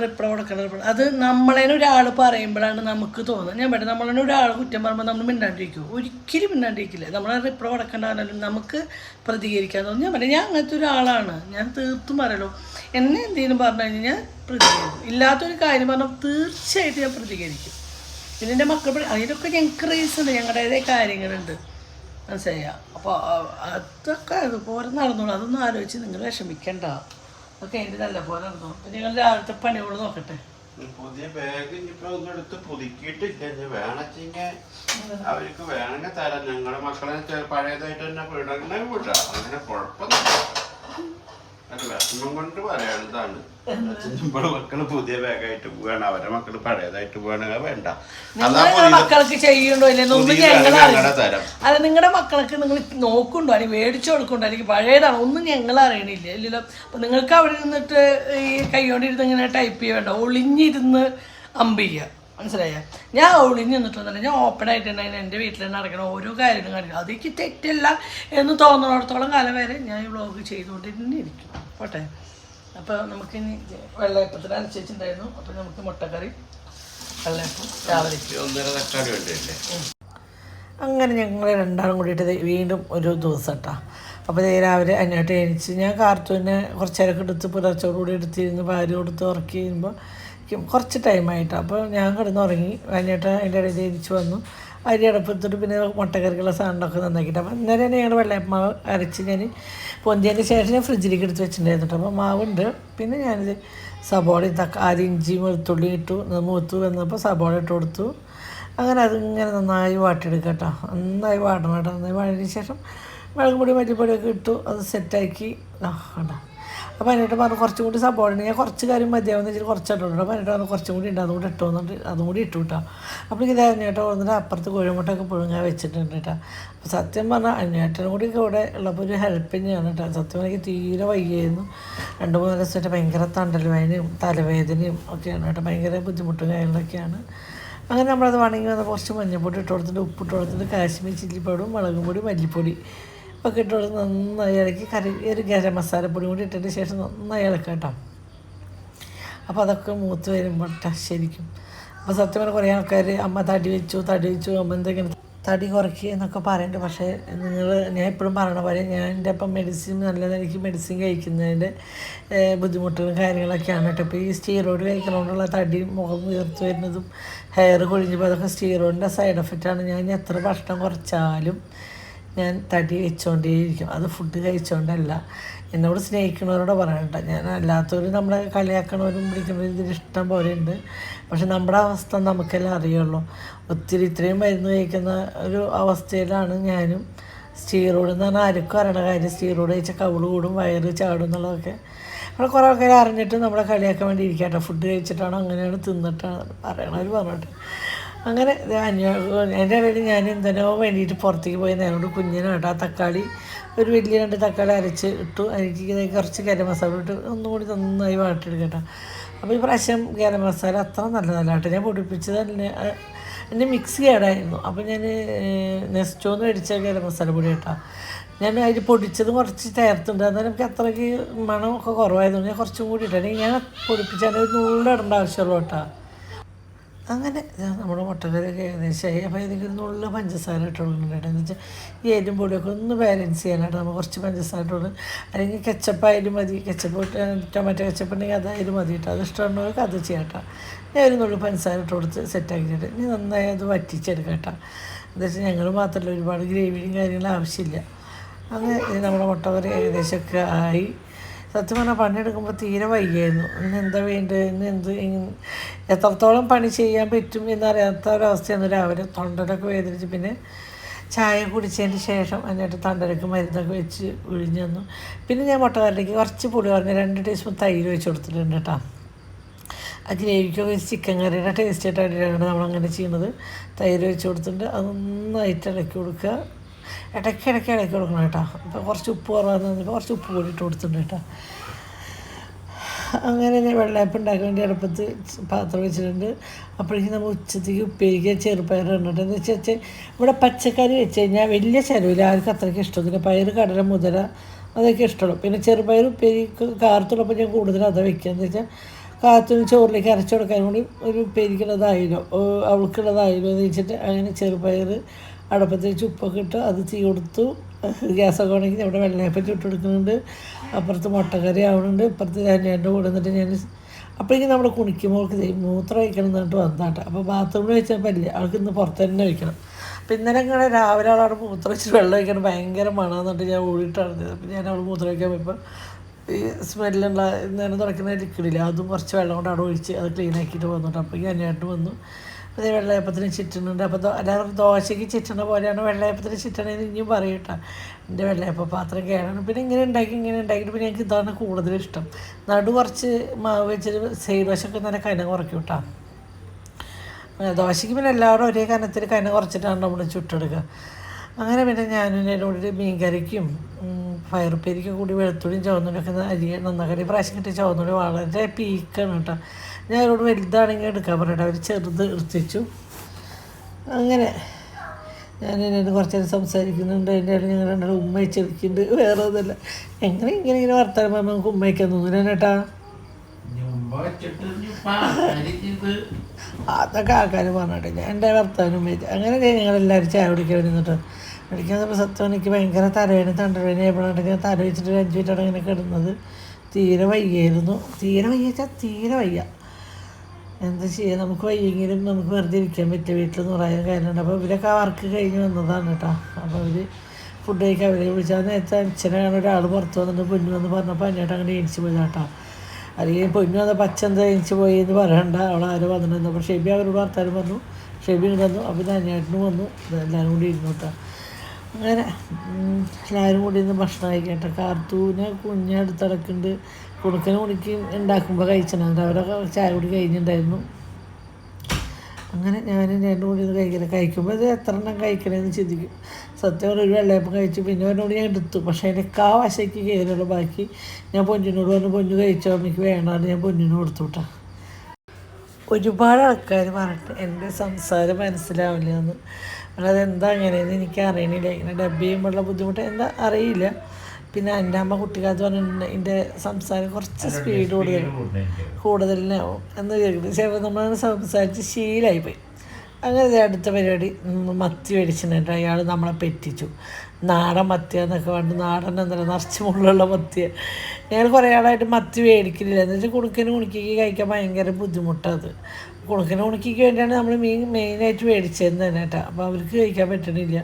റിപ്ലൈ കൊടുക്കണം റിപ്ലൈ. അത് നമ്മളേനെ ഒരാൾ പറയുമ്പോഴാണ് നമുക്ക് തോന്നുന്നത്. ഞാൻ പറ്റും നമ്മളെ ഒരാൾ കുറ്റം പറയുമ്പോൾ നമ്മൾ മിണ്ടാണ്ടിരിക്കും ഒരിക്കലും മിണ്ടാണ്ടിരിക്കില്ല. നമ്മളെ റിപ്ലൈ കൊടുക്കേണ്ടതാണെങ്കിലും നമുക്ക് പ്രതികരിക്കാൻ തോന്നും. ഞാൻ പറയാം ഞാൻ അങ്ങനത്തെ ഒരാളാണ്. ഞാൻ തീർത്തും പറയലോ എന്നെ എന്തെങ്കിലും പറഞ്ഞു കഴിഞ്ഞാൽ ഞാൻ പ്രതികരിക്കും. ഇല്ലാത്തൊരു കാര്യം പറഞ്ഞാൽ തീർച്ചയായിട്ടും ഞാൻ പ്രതികരിക്കും. പിന്നെ എന്റെ മക്കൾ അതിനൊക്കെ ഞങ്ങൾക്ക് റീസൺ ഞങ്ങളുടേതായ കാര്യങ്ങളുണ്ട്. മനസ്സിലായ? അപ്പോൾ അതൊക്കെ അതുപോലെ നടന്നോളൂ. അതൊന്നും ആലോചിച്ച് നിങ്ങൾ വിഷമിക്കണ്ട. അതൊക്കെ എന്റെ നല്ല പോലെ നടന്നു അപ്പം നിങ്ങൾ രാവിലത്തെ പണികൾ നോക്കട്ടെ. പുതിയ ബാഗ് ഇനിയിപ്പോ ഒന്നും എടുത്ത് പുതുക്കിയിട്ടില്ല. ഇനി വേണച്ചെങ്കിൽ അവർക്ക് വേണമെങ്കിൽ തരാം. ഞങ്ങളുടെ മക്കളെ പഴയതായിട്ട് തന്നെ വിടണേ വിടാം. അങ്ങനെ കുഴപ്പമൊന്നുമില്ല. അത് വിഷമം കൊണ്ട് പറയാനുള്ളതാണ്. നമ്മുടെ മക്കൾ പുതിയ ബാഗായിട്ട് പോവാണ്. അവരുടെ മക്കൾ പഴയതായിട്ട് പോവാണെങ്കിൽ വേണ്ട. അതാ നിങ്ങളുടെ മക്കൾക്ക് ചെയ്യണ്ടോ ഇല്ലെന്നൊന്നും ഞങ്ങൾ അറിയില്ല തരം. നിങ്ങളുടെ മക്കൾക്ക് നിങ്ങൾ നോക്കുന്നുണ്ടോ? അല്ലെങ്കിൽ മേടിച്ചു കൊടുക്കണ്ടോ അല്ലെങ്കിൽ പഴയതാണ്. ഒന്നും ഞങ്ങൾ അറിയണില്ല. ഇല്ലല്ലോ. അപ്പൊ നിങ്ങൾക്ക് അവിടെ ഇരുന്നിട്ട് ഈ കൈ കൊണ്ടിരുന്ന് ഇങ്ങനെ ടൈപ്പ് ചെയ്യണ്ട. ഒളിഞ്ഞിരുന്ന് അമ്പ് ചെയ്യുക മനസ്സിലായ? ഞാൻ ഒളിഞ്ഞ് നിന്നിട്ടൊന്നുമില്ല. ഞാൻ ഓപ്പൺ ആയിട്ട് തന്നെ എന്റെ വീട്ടിൽ തന്നെ നടക്കണ ഓരോ കാര്യങ്ങളും കാണിക്കും അതെനിക്ക് തെറ്റല്ല എന്ന് തോന്നുന്നിടത്തോളം കാലം വരെ ഞാൻ ഈ വ്ളോഗ് ചെയ്തുകൊണ്ട് തന്നെ ഇരിക്കും പോട്ടെ? അപ്പോൾ നമുക്കിനി വെള്ളയപ്പത്തിന് അനുസരിച്ചിട്ടുണ്ടായിരുന്നു. അപ്പോൾ നമുക്ക് മുട്ടക്കറി വെള്ളയപ്പം രാവിലെ അങ്ങനെ ഞങ്ങൾ രണ്ടാളും കൂടിയിട്ട് വീണ്ടും ഒരു ദിവസം കേട്ടോ അപ്പോൾ ഇതേ രാവിലെ അതിനായിട്ട് എണീച്ച് ഞാൻ കാർത്തൂനെ കുറച്ച് നേരമൊക്കെ എടുത്ത് പുലർച്ചോടുകൂടി എടുത്തിരുന്ന് പാൽ കൊടുത്ത് ഉറക്കി കഴിയുമ്പോൾ കുറച്ച് ടൈമായിട്ട് അപ്പോൾ ഞാൻ കിടന്നുറങ്ങി. വൈകിട്ട് അതിന്റെ ഇടയിൽ തിരിച്ചു വന്നു. അരി അടപ്പത്തിട്ട് പിന്നെ മുട്ടക്കറിക്കുള്ള സാധനങ്ങളൊക്കെ നന്നാക്കിയിട്ട്. അപ്പോൾ അന്നേരം തന്നെ ഞങ്ങൾ വെള്ളയപ്പമാവ് അരച്ച് ഞാൻ പൊന്തിയതിന് ശേഷം ഞാൻ ഫ്രിഡ്ജിലേക്ക് എടുത്ത് വെച്ചിട്ടുണ്ടായിരുന്നു അപ്പോൾ മാവുണ്ട്. പിന്നെ ഞാനിത് സബോള തക്ക ആദ്യം ഇഞ്ചി വെളുത്തുള്ളി ഇട്ടു. മൂത്തു വന്നപ്പോൾ സബോള ഇട്ട് കൊടുത്തു. അങ്ങനെ അതിങ്ങനെ നന്നായി വാട്ടിയെടുക്കുക കേട്ടോ. നന്നായി വാടണം കേട്ടോ. നന്നായി വാടിയതിന് ശേഷം മുളക് പൊടി മല്ലിപ്പൊടിയൊക്കെ ഇട്ടു. അത് സെറ്റാക്കി കേട്ടോ അപ്പോൾ അതിനായിട്ട് പറഞ്ഞു കുറച്ചും കൂടി സപ്പോർട്ട് ഞാൻ കുറച്ച് കാര്യം മതിയാവുന്ന വെച്ചാൽ കുറച്ചിട്ടുണ്ട് അപ്പോൾ അതിനായിട്ട് പറഞ്ഞു കുറച്ചും കൂടി ഉണ്ട് അതും കൂടി ഇട്ടു എന്നിട്ട് അതും കൂടി ഇട്ടു കേട്ടോ അപ്പോൾ ഇത് അഞ്ഞേട്ട വന്നിട്ട് അപ്പുറത്ത് കോഴിമുട്ടൊക്കെ പുഴുങ്ങാൻ വെച്ചിട്ടുണ്ട് കേട്ടോ അപ്പോൾ സത്യം പറഞ്ഞാൽ അഞ്ഞേട്ടനും കൂടി ഇവിടെ ഉള്ളപ്പോൾ ഒരു ഹെൽപ്പ് തന്നെയാണ് കേട്ടോ സത്യം എനിക്ക് തീരെ വയ്യായിരുന്നു. രണ്ട് മൂന്ന് ദിവസമായിട്ട് ഭയങ്കര തണ്ടൽ വേദനയും തലവേദനയും ഒക്കെയാണ് കേട്ടോ ഭയങ്കര ബുദ്ധിമുട്ടും കാര്യങ്ങളൊക്കെയാണ്. അങ്ങനെ നമ്മളത് വണങ്ങി വന്ന കുറച്ച് മഞ്ഞൾപ്പൊടി ഇട്ട് കൊടുത്തിട്ട് ഉപ്പിട്ട് കൊടുത്തിട്ട് കാശ്മീർ ചില്ലിപ്പൊടും മുളകും പൊടി മല്ലിപ്പൊടി ഒക്കെ ഇട്ടുകൊണ്ട് നന്നായി ഇളക്കി കറി ഒരു ഗരം മസാലപ്പൊടി കൂടി ഇട്ടതിന് ശേഷം നന്നായി ഇളക്കാം കേട്ടോ. അപ്പോൾ അതൊക്കെ മൂത്ത് വരുമ്പോൾ ശരിക്കും. അപ്പോൾ സത്യം പറഞ്ഞാൽ കുറേ ആൾക്കാർ അമ്മ തടി വെച്ചു തടി വെച്ചു അമ്മ എന്തെങ്കിലും തടി കുറയ്ക്കുക എന്നൊക്കെ പറയുന്നുണ്ട് പക്ഷേ നിങ്ങൾ ഞാൻ എപ്പോഴും പറയണ പോലെ ഞാൻ എന്റെ അപ്പം മെഡിസിൻ നല്ലത് എനിക്ക് മെഡിസിൻ കഴിക്കുന്നതിന്റെ ബുദ്ധിമുട്ടുകളും കാര്യങ്ങളൊക്കെയാണ് കേട്ടോ. ഇപ്പോൾ ഈ സ്റ്റീറോയിഡ് കഴിക്കുന്നതുകൊണ്ടുള്ള തടി മുഖം വീർത്ത് വരുന്നതും ഹെയർ കൊഴിഞ്ഞപ്പോൾ അതൊക്കെ സ്റ്റീറോയിഡിന്റെ സൈഡ് എഫക്റ്റാണ് ഞാൻ എത്ര ഭക്ഷണം കുറച്ചാലും ഞാൻ തടി വെച്ചുകൊണ്ടേയിരിക്കും അത് ഫുഡ് കഴിച്ചുകൊണ്ടല്ല എന്നോട് സ്നേഹിക്കുന്നവരോട് പറയണ്ട. ഞാൻ അല്ലാത്തവരും നമ്മളെ കളിയാക്കണവരും വിളിക്കുന്നവരും ഇതിൽ ഇഷ്ടം പോലെ ഉണ്ട് പക്ഷെ നമ്മുടെ അവസ്ഥ നമുക്കെല്ലാം അറിയുള്ളൂ. ഒത്തിരി ഇത്രയും മരുന്ന് കഴിക്കുന്ന ഒരു അവസ്ഥയിലാണ് ഞാനും. സ്റ്റീറോയിഡ് എന്ന് പറഞ്ഞാൽ ആർക്കും അറിയണ കാര്യം. സ്റ്റീറോയിഡ് കഴിച്ചാൽ കവിൾ കൂടും വയറ് ചാടും എന്നുള്ളതൊക്കെ. അവിടെ കുറേ ആൾക്കാർ അറിഞ്ഞിട്ട് നമ്മളെ കളിയാക്കാൻ വേണ്ടി ഇരിക്കട്ടെ. ഫുഡ് കഴിച്ചിട്ടാണോ അങ്ങനെയാണ് തിന്നിട്ടാണ് പറയണവർ പറഞ്ഞിട്ട്. അങ്ങനെ എന്റെ ഇടയിൽ ഞാൻ എന്തിനോ വേണ്ടിയിട്ട് പുറത്തേക്ക് പോയി നേരോട് കുഞ്ഞിനെ കേട്ടോ ആ തക്കാളി ഒരു വലിയ രണ്ട് തക്കാളി അരച്ച് ഇട്ടു. എനിക്ക് കുറച്ച് ഗരം മസാല ഇട്ട് ഒന്നും കൂടി നന്നായി വാട്ടിയെടുക്കട്ടോ. അപ്പോൾ ഈ പ്രാവശ്യം ഗരം മസാല അത്ര നല്ല കേട്ടോ. ഞാൻ പൊടിപ്പിച്ചത് തന്നെ എന്റെ മിക്സി കേടായിരുന്നു. അപ്പോൾ ഞാൻ നെസ്റ്റോന്ന് മേടിച്ച ഗരം മസാല പൊടി കേട്ടോ. ഞാൻ അതിൽ പൊടിച്ചത് കുറച്ച് ചേർത്തുണ്ട് എന്നാലും എനിക്ക് അത്രയ്ക്ക് മണമൊക്കെ കുറവായതുകൊണ്ട് ഞാൻ കുറച്ചും കൂടി ഇട്ടു. ഞാൻ പൊടിപ്പിച്ചാൽ ഒരു നുള്ളിടേണ്ട ആവശ്യമുള്ളൂ കേട്ടോ. അങ്ങനെ നമ്മുടെ മുട്ടക്കറിയൊക്കെ ഏകദേശമായി അപ്പോൾ ഇതിനുള്ള നുള്ള പഞ്ചസാര ഇട്ടുള്ളൂ എന്ന് വെച്ചാൽ ഈ എരും പൊടിയൊക്കെ ഒന്ന് ബാലൻസ് ചെയ്യാനായിട്ട് നമ്മൾ കുറച്ച് പഞ്ചസാര ഇട്ടുള്ളൂ അല്ലെങ്കിൽ കെച്ചപ്പായാലും മതി. കെച്ചപ്പ് ടൊമാറ്റോ കെച്ചപ്പ് ഉണ്ടെങ്കിൽ അതായാലും മതി കേട്ടോ. അത് ഇഷ്ടമുള്ളവർക്ക് അത് ചെയ്യാം കേട്ടോ. ഞാൻ ഒരു പഞ്ചസാര ഇട്ട് കൊടുത്ത് സെറ്റാക്കിയിട്ട് ഇനി നന്നായി അത് വറ്റിച്ചെടുക്കാം കേട്ടോ. എന്താ വെച്ചാൽ ഞങ്ങൾ മാത്രമല്ല ഒരുപാട് ഗ്രേവിയും കാര്യങ്ങളും ആവശ്യമില്ല. അങ്ങനെ നമ്മുടെ മുട്ടക്കറി ഏകദേശമൊക്കെ ആയി. സത്യം പറഞ്ഞാൽ പണിയെടുക്കുമ്പോൾ തീരെ വയ്യായിരുന്നു ഇന്ന് എന്താ വേണ്ടത് ഇന്ന് എന്ത് എത്രത്തോളം പണി ചെയ്യാൻ പറ്റും എന്നറിയാത്ത ഒരവസ്ഥയാണ് രാവിലെ തൊണ്ടനൊക്കെ വേദനിച്ച് പിന്നെ ചായ കുടിച്ചതിന് ശേഷം എന്നിട്ട് തണ്ടരക്ക് മരുന്നൊക്കെ വെച്ച് ഒഴിഞ്ഞു തന്നു പിന്നെ ഞാൻ മുട്ടക്കറിലേക്ക് കുറച്ച് പൊടി പറഞ്ഞ് രണ്ട് ടീസ്പൂൺ തൈര് വെച്ച് കൊടുത്തിട്ടുണ്ട് കേട്ടോ. ആ ഗ്രേവിക്കൊക്കെ വെച്ച് ചിക്കൻ കറിയുടെ ടേസ്റ്റ് ആയിട്ടാണ് നമ്മളങ്ങനെ ചെയ്യുന്നത്. തൈര് വെച്ച് കൊടുത്തിട്ടുണ്ട്. അത് നന്നായിട്ട് ഇളക്കി കൊടുക്കുക. ഇടയ്ക്ക് ഇടയ്ക്ക് ഇളക്കി കൊടുക്കണം കേട്ടോ. ഇപ്പോൾ കുറച്ച് ഉപ്പ് കുറവാന്ന് പറഞ്ഞപ്പോൾ കുറച്ച് ഉപ്പ് കൂടി കൊടുത്തിട്ടുണ്ട് കേട്ടോ. അങ്ങനെ ഞാൻ വെള്ളയപ്പം ഉണ്ടാക്കാൻ വേണ്ടി അടുപ്പത്ത് പാത്രം വെച്ചിട്ടുണ്ട്. അപ്പോഴേക്കും നമ്മൾ ഉച്ചത്തേക്ക് ഉപ്പേരിക്കുക ചെറുപയർ ഇടുന്നുണ്ട് എന്ന് വെച്ച് വെച്ചാൽ ഇവിടെ പച്ചക്കറി വെച്ച് കഴിഞ്ഞാൽ വലിയ ചിലവില്ല ആർക്കും അത്രയ്ക്ക് ഇഷ്ടമില്ല പയർ കടല മുതല അതൊക്കെ ഇഷ്ടമുള്ളൂ. പിന്നെ ചെറുപയർ ഉപ്പേരി കാർത്തുള്ളപ്പോൾ ഞാൻ കൂടുതൽ അതാ വെക്കുക. എന്ന് വെച്ചാൽ കാത്തിന് ചോറിലേക്ക് അരച്ചു കൊടുക്കാൻ കൂടി ഒരു ഉപ്പേരിക്കുള്ളതായാലോ ഓ, അവൾക്കുള്ളതായാലോ എന്ന് വെച്ചിട്ട് അങ്ങനെ ചെറുപയർ അടുപ്പത്ത് ഉപ്പൊക്കെ ഇട്ട് അത് തീ കൊടുത്തു. ഗ്യാസൊക്കെ ഉണ്ടെങ്കിൽ ഇവിടെ വെള്ളയപ്പം ചുട്ട് കൊടുക്കുന്നുണ്ട്. അപ്പുറത്ത് മുട്ടക്കറി ആവുന്നുണ്ട് ഇപ്പുറത്ത് അനിയന്റെ കൂടെ നിന്നിട്ട് ഞാൻ അപ്പോഴേക്കും നമ്മൾ കുണിക്കുമ്പോൾക്ക് മൂത്രം വയ്ക്കണം എന്നിട്ട് വന്നാട്ടെ. അപ്പോൾ ബാത്റൂമിൽ വെച്ചപ്പോൾ പറ്റില്ല അവൾക്ക് ഇന്ന് പുറത്ത് തന്നെ വയ്ക്കണം അപ്പം ഇന്നലെ ഇങ്ങനെ രാവിലെ അവളവിടെ മൂത്രം വെച്ചിട്ട് വെള്ളം വയ്ക്കണം ഭയങ്കര മണമെന്നിട്ട് ഞാൻ ഓടിയിട്ടാണ് അപ്പം ഞാൻ അവൾ മൂത്രം വയ്ക്കാൻ പോയപ്പോൾ ഈ സ്മെല്ലുള്ള നേരം തുടക്കുന്ന ലിക്വിഡില്ല അതും കുറച്ച് വെള്ളം കൊണ്ട് അവിടെ ഒഴിച്ച് അത് ക്ലീൻ ആക്കിയിട്ട് വന്നിട്ട് അപ്പോൾ ഞാൻ ഞാനായിട്ട് വന്നു. അതേ വെള്ളയപ്പത്തിന് ചുറ്റണുണ്ട്. അപ്പോൾ എല്ലാവരും ദോശയ്ക്ക് ചിറ്റണ പോലെയാണ് വെള്ളയപ്പത്തിന് ചിറ്റണേന്ന് ഇനിയും പറയട്ടാ എന്റെ വെള്ളയപ്പ പാത്രം കേടാണ്. പിന്നെ ഇങ്ങനെ ഉണ്ടാക്കി ഇങ്ങനെ ഉണ്ടാക്കിയിട്ട് പിന്നെ എനിക്ക് ഇതാണ് കൂടുതൽ ഇഷ്ടം. നടു കുറച്ച് മാവ് വെച്ചിട്ട് സൈഡ് വശമൊക്കെ നല്ല കനം കുറയ്ക്കും കേട്ടോ. ദോശയ്ക്ക് പിന്നെ എല്ലാവരും ഒരേ കനത്തിൽ കനം കുറച്ചിട്ടാണ് നമ്മൾ ചുട്ടെടുക്കുക. അങ്ങനെ പിന്നെ ഞാനും കറിക്കും പയറുപ്പേരിക്കും കൂടി വെളുത്തുള്ളിയും ചുവന്നുള്ളിയൊക്കെ അരി നന്നാക്കറി പ്രാവശ്യം കിട്ടിയ ചുവന്നുള്ളി വളരെ പീക്കാണ് കേട്ടോ. ഞാൻ അവരോട് വലുതാണെങ്കിൽ എടുക്കാൻ പറയട്ടെ. അവർ ചെറുത് എടുത്തിച്ചു. അങ്ങനെ ഞാൻ എന്നോട് കുറച്ച് നേരം സംസാരിക്കുന്നുണ്ട്. എന്റെ ഇടയിൽ ഞങ്ങൾ രണ്ടാൾ ഉമ്മ വെച്ചെടുക്കുന്നുണ്ട് വേറെ ഒന്നുമില്ല. എങ്ങനെ ഇങ്ങനെ ഇങ്ങനെ വർത്താനം പറഞ്ഞാൽ നമുക്ക് ഉമ്മ വയ്ക്കാൻ തോന്നില്ല കേട്ടാ. അതൊക്കെ ആൾക്കാർ പറഞ്ഞിട്ട്. ഞാൻ എന്റെ ഭർത്താവിനും വെച്ച് അങ്ങനെ ഞങ്ങളെല്ലാവരും ചായ കുടിക്കാൻ നിന്നിട്ട്. കുടിക്കാൻ വന്നപ്പോൾ സത്യം എനിക്ക് ഭയങ്കര തലവേദന തണ്ടവേദന എപ്പോഴാണ് തല വെച്ചിട്ട് ഒരു അഞ്ച് മിനിറ്റാണ് ഇങ്ങനെ കിടന്നത്. തീരെ വയ്യായിരുന്നു. തീരെ വയ്യ വെച്ചാൽ തീരെ വയ്യ. എന്താ ചെയ്യുക നമുക്ക് വയ്യെങ്കിലും നമുക്ക് വെറുതെ ഇരിക്കാൻ പറ്റിയ വീട്ടിൽ എന്ന് പറയാൻ കാര്യമുണ്ട് അപ്പോൾ ഇവരൊക്കെ വർക്ക് കഴിഞ്ഞ് വന്നതാണ് കേട്ടോ. അപ്പോൾ അവർ ഫുഡ് കഴിക്കാൻ അവരെ വിളിച്ചാൽ നേരത്തെ അച്ഛനാണ് ഒരാൾ പുറത്ത് വന്നിട്ട് പൊന്നു എന്ന് പറഞ്ഞപ്പോൾ അന്നേട്ട് അങ്ങനെ എണിച്ച് പോയി കേട്ടോ. അല്ലെങ്കിൽ പൊന്നു വന്ന പച്ച എന്താ എണിച്ച് പോയി എന്ന് പറയണ്ട. അവൾ ആരും വന്നിട്ടുണ്ട് അപ്പോൾ ഷെബി അവരോട് വർത്താനം വന്നു ഷെബി വന്നു. അപ്പോൾ ഇത് അനിയേട്ടനും വന്നു. എല്ലാവരും കൂടി ഇരുന്നു കേട്ടോ. അങ്ങനെ എല്ലാവരും കൂടി ഇന്ന് ഭക്ഷണം കഴിക്കട്ടെ കാർത്തൂനെ കുഞ്ഞ് കുണുക്കന് കുണിക്ക് ഉണ്ടാക്കുമ്പോൾ കഴിച്ചിട്ടുണ്ട് അവരൊക്കെ ചായ കുടി കഴിഞ്ഞിട്ടുണ്ടായിരുന്നു. അങ്ങനെ ഞാൻ രണ്ടും കൂടി ഇത് കഴിക്കില്ല കഴിക്കുമ്പോൾ ഇത് എത്ര എണ്ണം കഴിക്കണമെന്ന് ചിന്തിക്കും. സത്യം ഒരു വെള്ളയപ്പം കഴിച്ചു പിന്നെ അവനോട് ഞാൻ എടുത്തു. പക്ഷേ അതിന്റെ കാ വശയ്ക്ക് കയറിയുള്ള ബാക്കി ഞാൻ പൊന്നിനോട് പറഞ്ഞു പൊന്നു കഴിച്ചോ എനിക്ക് വേണമെന്ന് ഞാൻ പൊന്നിന് കൊടുത്തു കേട്ടോ ഒരുപാട് ആൾക്കാർ പറഞ്ഞിട്ട് എന്റെ സംസാരം മനസ്സിലാവില്ല എന്ന്. അല്ലാതെ എന്താ അങ്ങനെയെന്ന് എനിക്ക് അറിയണില്ല ഇങ്ങനെ ഡബ് ചെയ്യുമ്പോഴുള്ള ബുദ്ധിമുട്ട് എന്താ അറിയില്ല. പിന്നെ എന്റെ അമ്മ കുട്ടിക്കാലത്ത് പറഞ്ഞിട്ടുണ്ട് എന്റെ സംസാരം കുറച്ച് സ്പീഡ് കൂടുതൽ. കൂടുതലിനാവും എന്ന് കേൾക്കുന്നത് ചിലപ്പോൾ നമ്മൾ സംസാരിച്ച് ശീലമായിപ്പോയി അങ്ങനെ അടുത്ത പരിപാടി മത്തി മേടിച്ചിട്ടുണ്ട്. അയാൾ നമ്മളെ പെറ്റിച്ചു. നാടൻ മത്തിയ എന്നൊക്കെ പറഞ്ഞ് നാടൻ എന്നല്ല നിറച്ച് മുള്ളുള്ള മത്തിയ. ഞങ്ങൾ കുറേ ആളായിട്ട് മത്തി മേടിക്കുന്നില്ല എന്ന് വെച്ചാൽ കുണുക്കിന് കുണുക്കിക്ക് കഴിക്കാൻ ഭയങ്കര ബുദ്ധിമുട്ടത് കുണുക്കിന് കുണുക്കിക്ക് വേണ്ടിയാണ് നമ്മൾ മീൻ മെയിനായിട്ട് മേടിച്ചതെന്ന് തന്നെ കേട്ടോ. അപ്പോൾ അവർക്ക് കഴിക്കാൻ പറ്റണില്ല.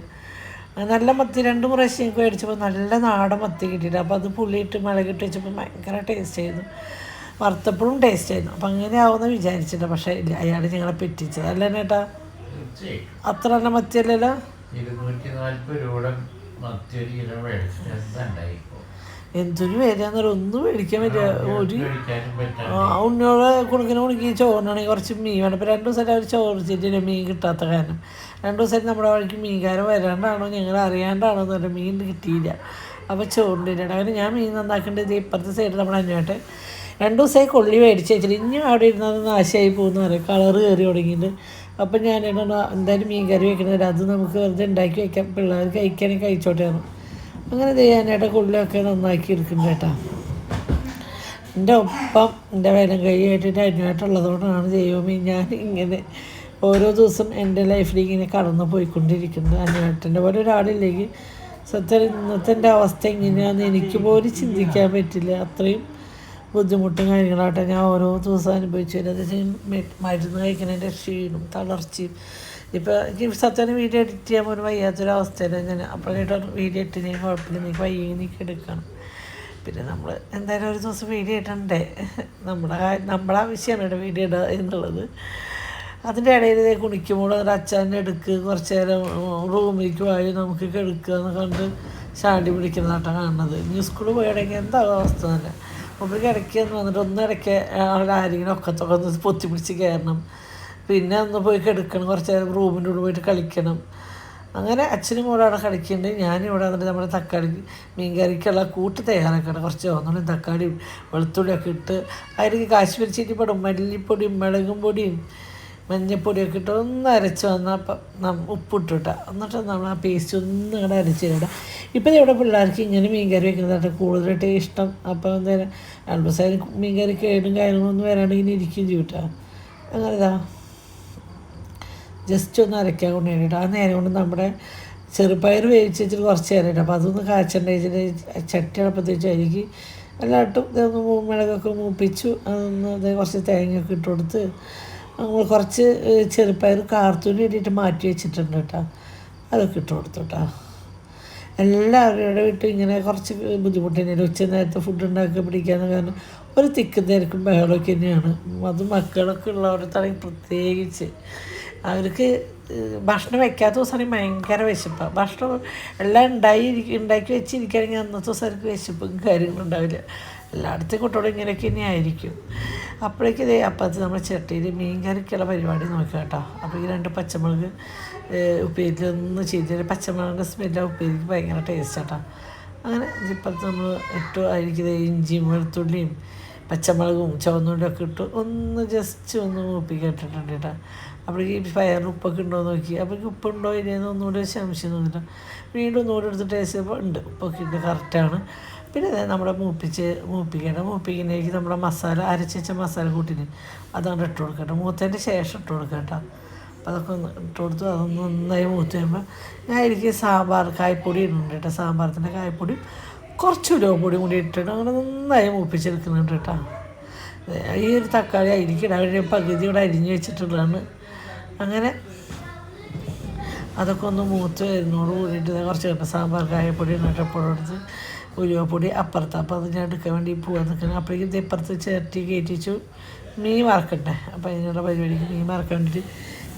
നല്ല മത്തി രണ്ട് പ്രാവശ്യം എനിക്ക് മേടിച്ചപ്പോൾ നല്ല നാടൻ മത്തി കിട്ടിയിട്ട് അപ്പോൾ അത് പുളിയിട്ട് മുളകിട്ട് വെച്ചപ്പോൾ ഭയങ്കര ടേസ്റ്റ് ആയിരുന്നു. വറുത്തപ്പോഴും ടേസ്റ്റ് ആയിരുന്നു. അപ്പം അങ്ങനെ ആവുമെന്ന് വിചാരിച്ചിട്ട് പക്ഷേ ഇല്ല അയാൾ ഞങ്ങളെ പെറ്റിച്ചത് അല്ലേ ചേട്ടാ അത്ര നല്ല മത്തിയല്ലല്ലോ? ഇരുന്നൂറ്റി നാൽപ്പത് രൂപ മത്തി ഒരു കിലോ ഉണ്ടായിപ്പോ? എന്തൊരു പേരാന്നറിയ ഒന്നും മേടിക്കാൻ പറ്റില്ല. ഒരു ആ ഉണ്ണിയോട് കുണുക്കിന് കുണുക്കി ചോറിനാണെങ്കിൽ കുറച്ച് മീൻ വേണം. ഇപ്പോൾ രണ്ട് ദിവസമായിട്ട് അവർ ചോറ് വെച്ചിട്ടില്ല മീൻ കിട്ടാത്ത കാരണം. രണ്ട് ദിവസമായിട്ട് നമ്മുടെ വഴിക്ക് മീൻകാരൻ വരാണ്ടാണോ ഞങ്ങൾ അറിയാണ്ടാണോ എന്ന് പറഞ്ഞാൽ മീൻ കിട്ടിയില്ല. അപ്പോൾ ചോറിന്റെ അങ്ങനെ ഞാൻ മീൻ നന്നാക്കേണ്ടത് ഇപ്പുറത്തെ സൈഡിൽ നമ്മുടെ അന്വേട്ടെ രണ്ട് ദിവസമായി കൊള്ളി മേടിച്ച് വെച്ചിട്ട് ഇനിയും അവിടെ ഇരുന്നത് നാശമായി പോകുന്ന പറയും. കളർ കയറി തുടങ്ങിയിട്ട്. അപ്പം ഞാൻ എന്നാ എന്തായാലും മീൻ കറി അത് നമുക്ക് വെറുതെ ഉണ്ടാക്കി വെക്കാം. പിള്ളേർ കഴിക്കാനും കഴിച്ചോട്ടെ എന്ന്. അങ്ങനെ ചെയ്യാനായിട്ട് കൊള്ളിയൊക്കെ നന്നാക്കി എടുക്കുന്നുണ്ട് കേട്ടോ എന്റെ ഒപ്പം എന്റെ വേലം കൈയായിട്ട് എന്റെ അന്വേട്ടുള്ളതുകൊണ്ടാണ് ദൈവമേ ഞാൻ ഇങ്ങനെ ഓരോ ദിവസം എന്റെ ലൈഫിൽ ഇങ്ങനെ കടന്നു പോയിക്കൊണ്ടിരിക്കുന്നത് അനുവേട്ടന്റെ പോലെ ഒരാളില്ലെങ്കിൽ സത്യം ഇന്നത്തെ എന്റെ അവസ്ഥ എങ്ങനെയാണെന്ന് എനിക്ക് പോലും ചിന്തിക്കാൻ പറ്റില്ല. അത്രയും ബുദ്ധിമുട്ടും കാര്യങ്ങളാട്ടെ ഞാൻ ഓരോ ദിവസം അനുഭവിച്ചു വരുന്നത്. മരുന്ന് കഴിക്കുന്നതിന്റെ ക്ഷീണം തളർച്ചയും. ഇപ്പോൾ എനിക്ക് സത്യം വീഡിയോ എഡിറ്റ് ചെയ്യാൻ പോലും വയ്യാത്തൊരവസ്ഥയിൽ ഞാൻ. കേട്ടോ വീഡിയോ ഇട്ടിന് കുഴപ്പമില്ല. നീ വയ്യെങ്കിൽ നീ എടുക്കണം. പിന്നെ നമ്മൾ എന്തായാലും ഒരു ദിവസം വീഡിയോ ഇട്ടണ്ടേ നമ്മുടെ നമ്മളാവശ്യമാണ് ഇവിടെ വീഡിയോ ഇടുക എന്നുള്ളത്. അതിന്റെ ഇടയിൽ കുണിക്കുമ്പോൾ ഒരു അച്ഛന്റെ എടുക്ക് കുറച്ച് നേരം റൂമിലേക്ക് വായി നമുക്ക് കെടുക്കുക എന്ന് കണ്ട് ചാടി പിടിക്കുന്നതായിട്ടാണ് കാണുന്നത്. ഇനി സ്കൂളിൽ പോയിടങ്ങി എന്താ അവസ്ഥ തന്നെ. അപ്പോൾ ഇടയ്ക്ക് എന്ന് വന്നിട്ട് ഒന്ന് ഇടയ്ക്ക് ആരെങ്കിലും ഒക്കത്തൊക്കെ ഒന്ന് പൊത്തി പിടിച്ച് കയറണം. പിന്നെ ഒന്ന് പോയി കിടക്കണം കുറച്ച് നേരം റൂമിന്റെ ഉള്ളിൽ പോയിട്ട് കളിക്കണം. അങ്ങനെ അച്ഛനും കൂടെ അവിടെ കളിക്കുന്നുണ്ട്. ഞാനിവിടെ വന്നിട്ട് നമ്മുടെ തക്കാളി മീൻകറിക്കുള്ള കൂട്ട് തയ്യാറാക്കണം കുറച്ച് ഒന്നുകൂടി തക്കാളി വെളുത്തുള്ളിയൊക്കെ ഇട്ട് അതിലേക്ക് കാശ്മീരി ചില്ലി പൊടും. മല്ലിപ്പൊടിയും മുളകും പൊടിയും മഞ്ഞപ്പൊടിയൊക്കെ ഇട്ട് ഒന്ന് അരച്ച് വന്നാൽ ഉപ്പിട്ടിട്ട. എന്നിട്ട് നമ്മൾ ആ പേസ്റ്റ് ഒന്ന് ഇങ്ങനെ അരച്ചിടാം ഇപ്പം ഇവിടെ പിള്ളേർക്ക് ഇങ്ങനെ മീൻകറി വെക്കുന്നതാണ് കൂടുതലായിട്ട് ഇഷ്ടം. അപ്പോൾ എന്തായാലും അൽബസാരി മീൻകറി കേടും കാര്യങ്ങളൊന്നും വരാണ്ട് ഇങ്ങനെ ഇരിക്കും ചെയ്യൂട്ടാ അങ്ങനെ ഇതാ. ജസ്റ്റ് ഒന്ന് അരയ്ക്കാൻ കൊണ്ട് വേണ്ടിയിട്ട് ആ നേരം കൊണ്ട് നമ്മുടെ ചെറുപയർ വേവിച്ച് വെച്ചിട്ട് കുറച്ച് നേരം ഇട്ട് അപ്പോൾ അതൊന്ന് കാച്ചണ്ട വെച്ചിട്ട് ചട്ടി അടപ്പത്തേച്ച് അരിക്ക് എല്ലായിട്ടും ഇതൊന്ന് മുളകൊക്കെ മൂപ്പിച്ചു. അതൊന്ന് കുറച്ച് തേങ്ങയൊക്കെ ഇട്ട് കൊടുത്ത് കുറച്ച് ചെറുപ്പയർ കാർത്തൂന് വേണ്ടിയിട്ട് മാറ്റി വെച്ചിട്ടുണ്ട് കേട്ടോ. അതൊക്കെ ഇട്ട് കൊടുത്തു കേട്ടോ. എല്ലാവരുടെ വിട്ട് ഇങ്ങനെ കുറച്ച് ബുദ്ധിമുട്ട് തന്നെയാണ്. ഉച്ച നേരത്തെ ഫുഡ് ഉണ്ടാക്കി പിടിക്കാന്ന് കാരണം ഒരു തിക്ക് തിരക്കും ബഹളമൊക്കെ തന്നെയാണ്. അത് മക്കളൊക്കെ ഉള്ളവരത്താണെങ്കിൽ പ്രത്യേകിച്ച്. അവർക്ക് ഭക്ഷണം വെക്കാത്ത ദിവസമാണെങ്കിൽ ഭയങ്കര വിശപ്പാണ് ഭക്ഷണം എല്ലാം ഉണ്ടായി ഉണ്ടാക്കി വെച്ചിരിക്കുകയാണെങ്കിൽ അന്നത്തെ ദിവസം അവർക്ക് വിശപ്പും കാര്യങ്ങളും ഉണ്ടാവില്ല. എല്ലായിടത്തും കുട്ടികളും ഇങ്ങനെയൊക്കെ തന്നെ ആയിരിക്കും അപ്പോഴേക്ക് ഇതേ അപ്പത്ത് നമ്മൾ ചട്ടിയിൽ മീൻ കറിക്കുള്ള പരിപാടി നോക്കുക കേട്ടോ. അപ്പോൾ ഈ രണ്ട് പച്ചമുളക് ഉപ്പേരിയിൽ ഒന്ന് ചെയ്തിട്ട് പച്ചമുളകിന്റെ സ്മെല്ല ഉപ്പേരിക്ക് ഭയങ്കര ടേസ്റ്റ് കേട്ടോ അങ്ങനെ ഇപ്പുറത്ത് നമ്മൾ ഇട്ടു അതിലേക്ക് ഇഞ്ചിയും വെളുത്തുള്ളിയും പച്ചമുളകും ചുവന്നുള്ളിയും ഒക്കെ ഇട്ട് ഒന്ന് ജസ്റ്റ് ഒന്ന് മൂപ്പിക്കിട്ടിട്ടുണ്ട് കേട്ടോ. അപ്പോഴേക്ക് ഈ ഫയർ ഉപ്പൊക്കെ ഉണ്ടോ നോക്കി. അപ്പോഴേക്ക് ഉപ്പുണ്ടോ ഇല്ലയെന്ന് ഒന്നുകൂടി സംശയം തോന്നില്ല വീണ്ടും ഒന്നുകൂടി എടുത്ത് ടേസ്റ്റ് ചെയ്തപ്പോൾ ഉണ്ട്. ഉപ്പൊക്കെ ഉണ്ട് കറക്റ്റാണ് പിന്നെ നമ്മൾ നമ്മുടെ മൂപ്പിച്ച് മൂപ്പിക്കേണ്ട മൂപ്പിക്കുന്നതിലേക്ക് നമ്മുടെ മസാല അരച്ചുവെച്ച മസാല കൂട്ടിന്. അതങ്ങോട്ട് ഇട്ട് കൊടുക്കട്ടെ മൂത്തതിന്റെ ശേഷം ഇട്ട് കൊടുക്കട്ടെ അപ്പോൾ അതൊക്കെ ഒന്ന് ഇട്ട് കൊടുത്തു അതൊന്ന് നന്നായി മൂത്ത് കഴിയുമ്പോൾ ഞാൻ എനിക്ക് സാമ്പാർ കായ്പൊടി ഇടുന്നുണ്ട് കേട്ടോ. സാമ്പാറത്തിന്റെ കായ്പൊടിയും കുറച്ച് ഉലവപ്പൊടിയും കൂടി ഇട്ടിട്ട് അങ്ങനെ നന്നായി മൂപ്പിച്ചെടുക്കുന്നുണ്ട് കേട്ടോ. ഈ ഒരു തക്കാളി അരിക്കിടാൻ അവരുടെ പകുതി ഇവിടെ അരിഞ്ഞ് വെച്ചിട്ടുള്ളതാണ്. അങ്ങനെ അതൊക്കെ ഒന്ന് മൂത്ത് വരുന്നോട് കൂടിയിട്ട് കുറച്ച് കേട്ടോ സാമ്പാർ കായപ്പൊടി നട്ടപ്പൊടി എടുത്ത് ഉലുവപ്പൊടി അപ്പുറത്ത്. അപ്പോൾ അത് ഞാൻ എടുക്കാൻ വേണ്ടി പോകാൻ നിൽക്കണം അപ്പോഴേക്കും ഇത് ഇപ്പുറത്ത് ചട്ടി കയറ്റിച്ചു മീൻ വറക്കട്ടെ. അപ്പോൾ അതിനുള്ള പരിപാടിക്ക് മീൻ വറക്കാൻ വേണ്ടിയിട്ട്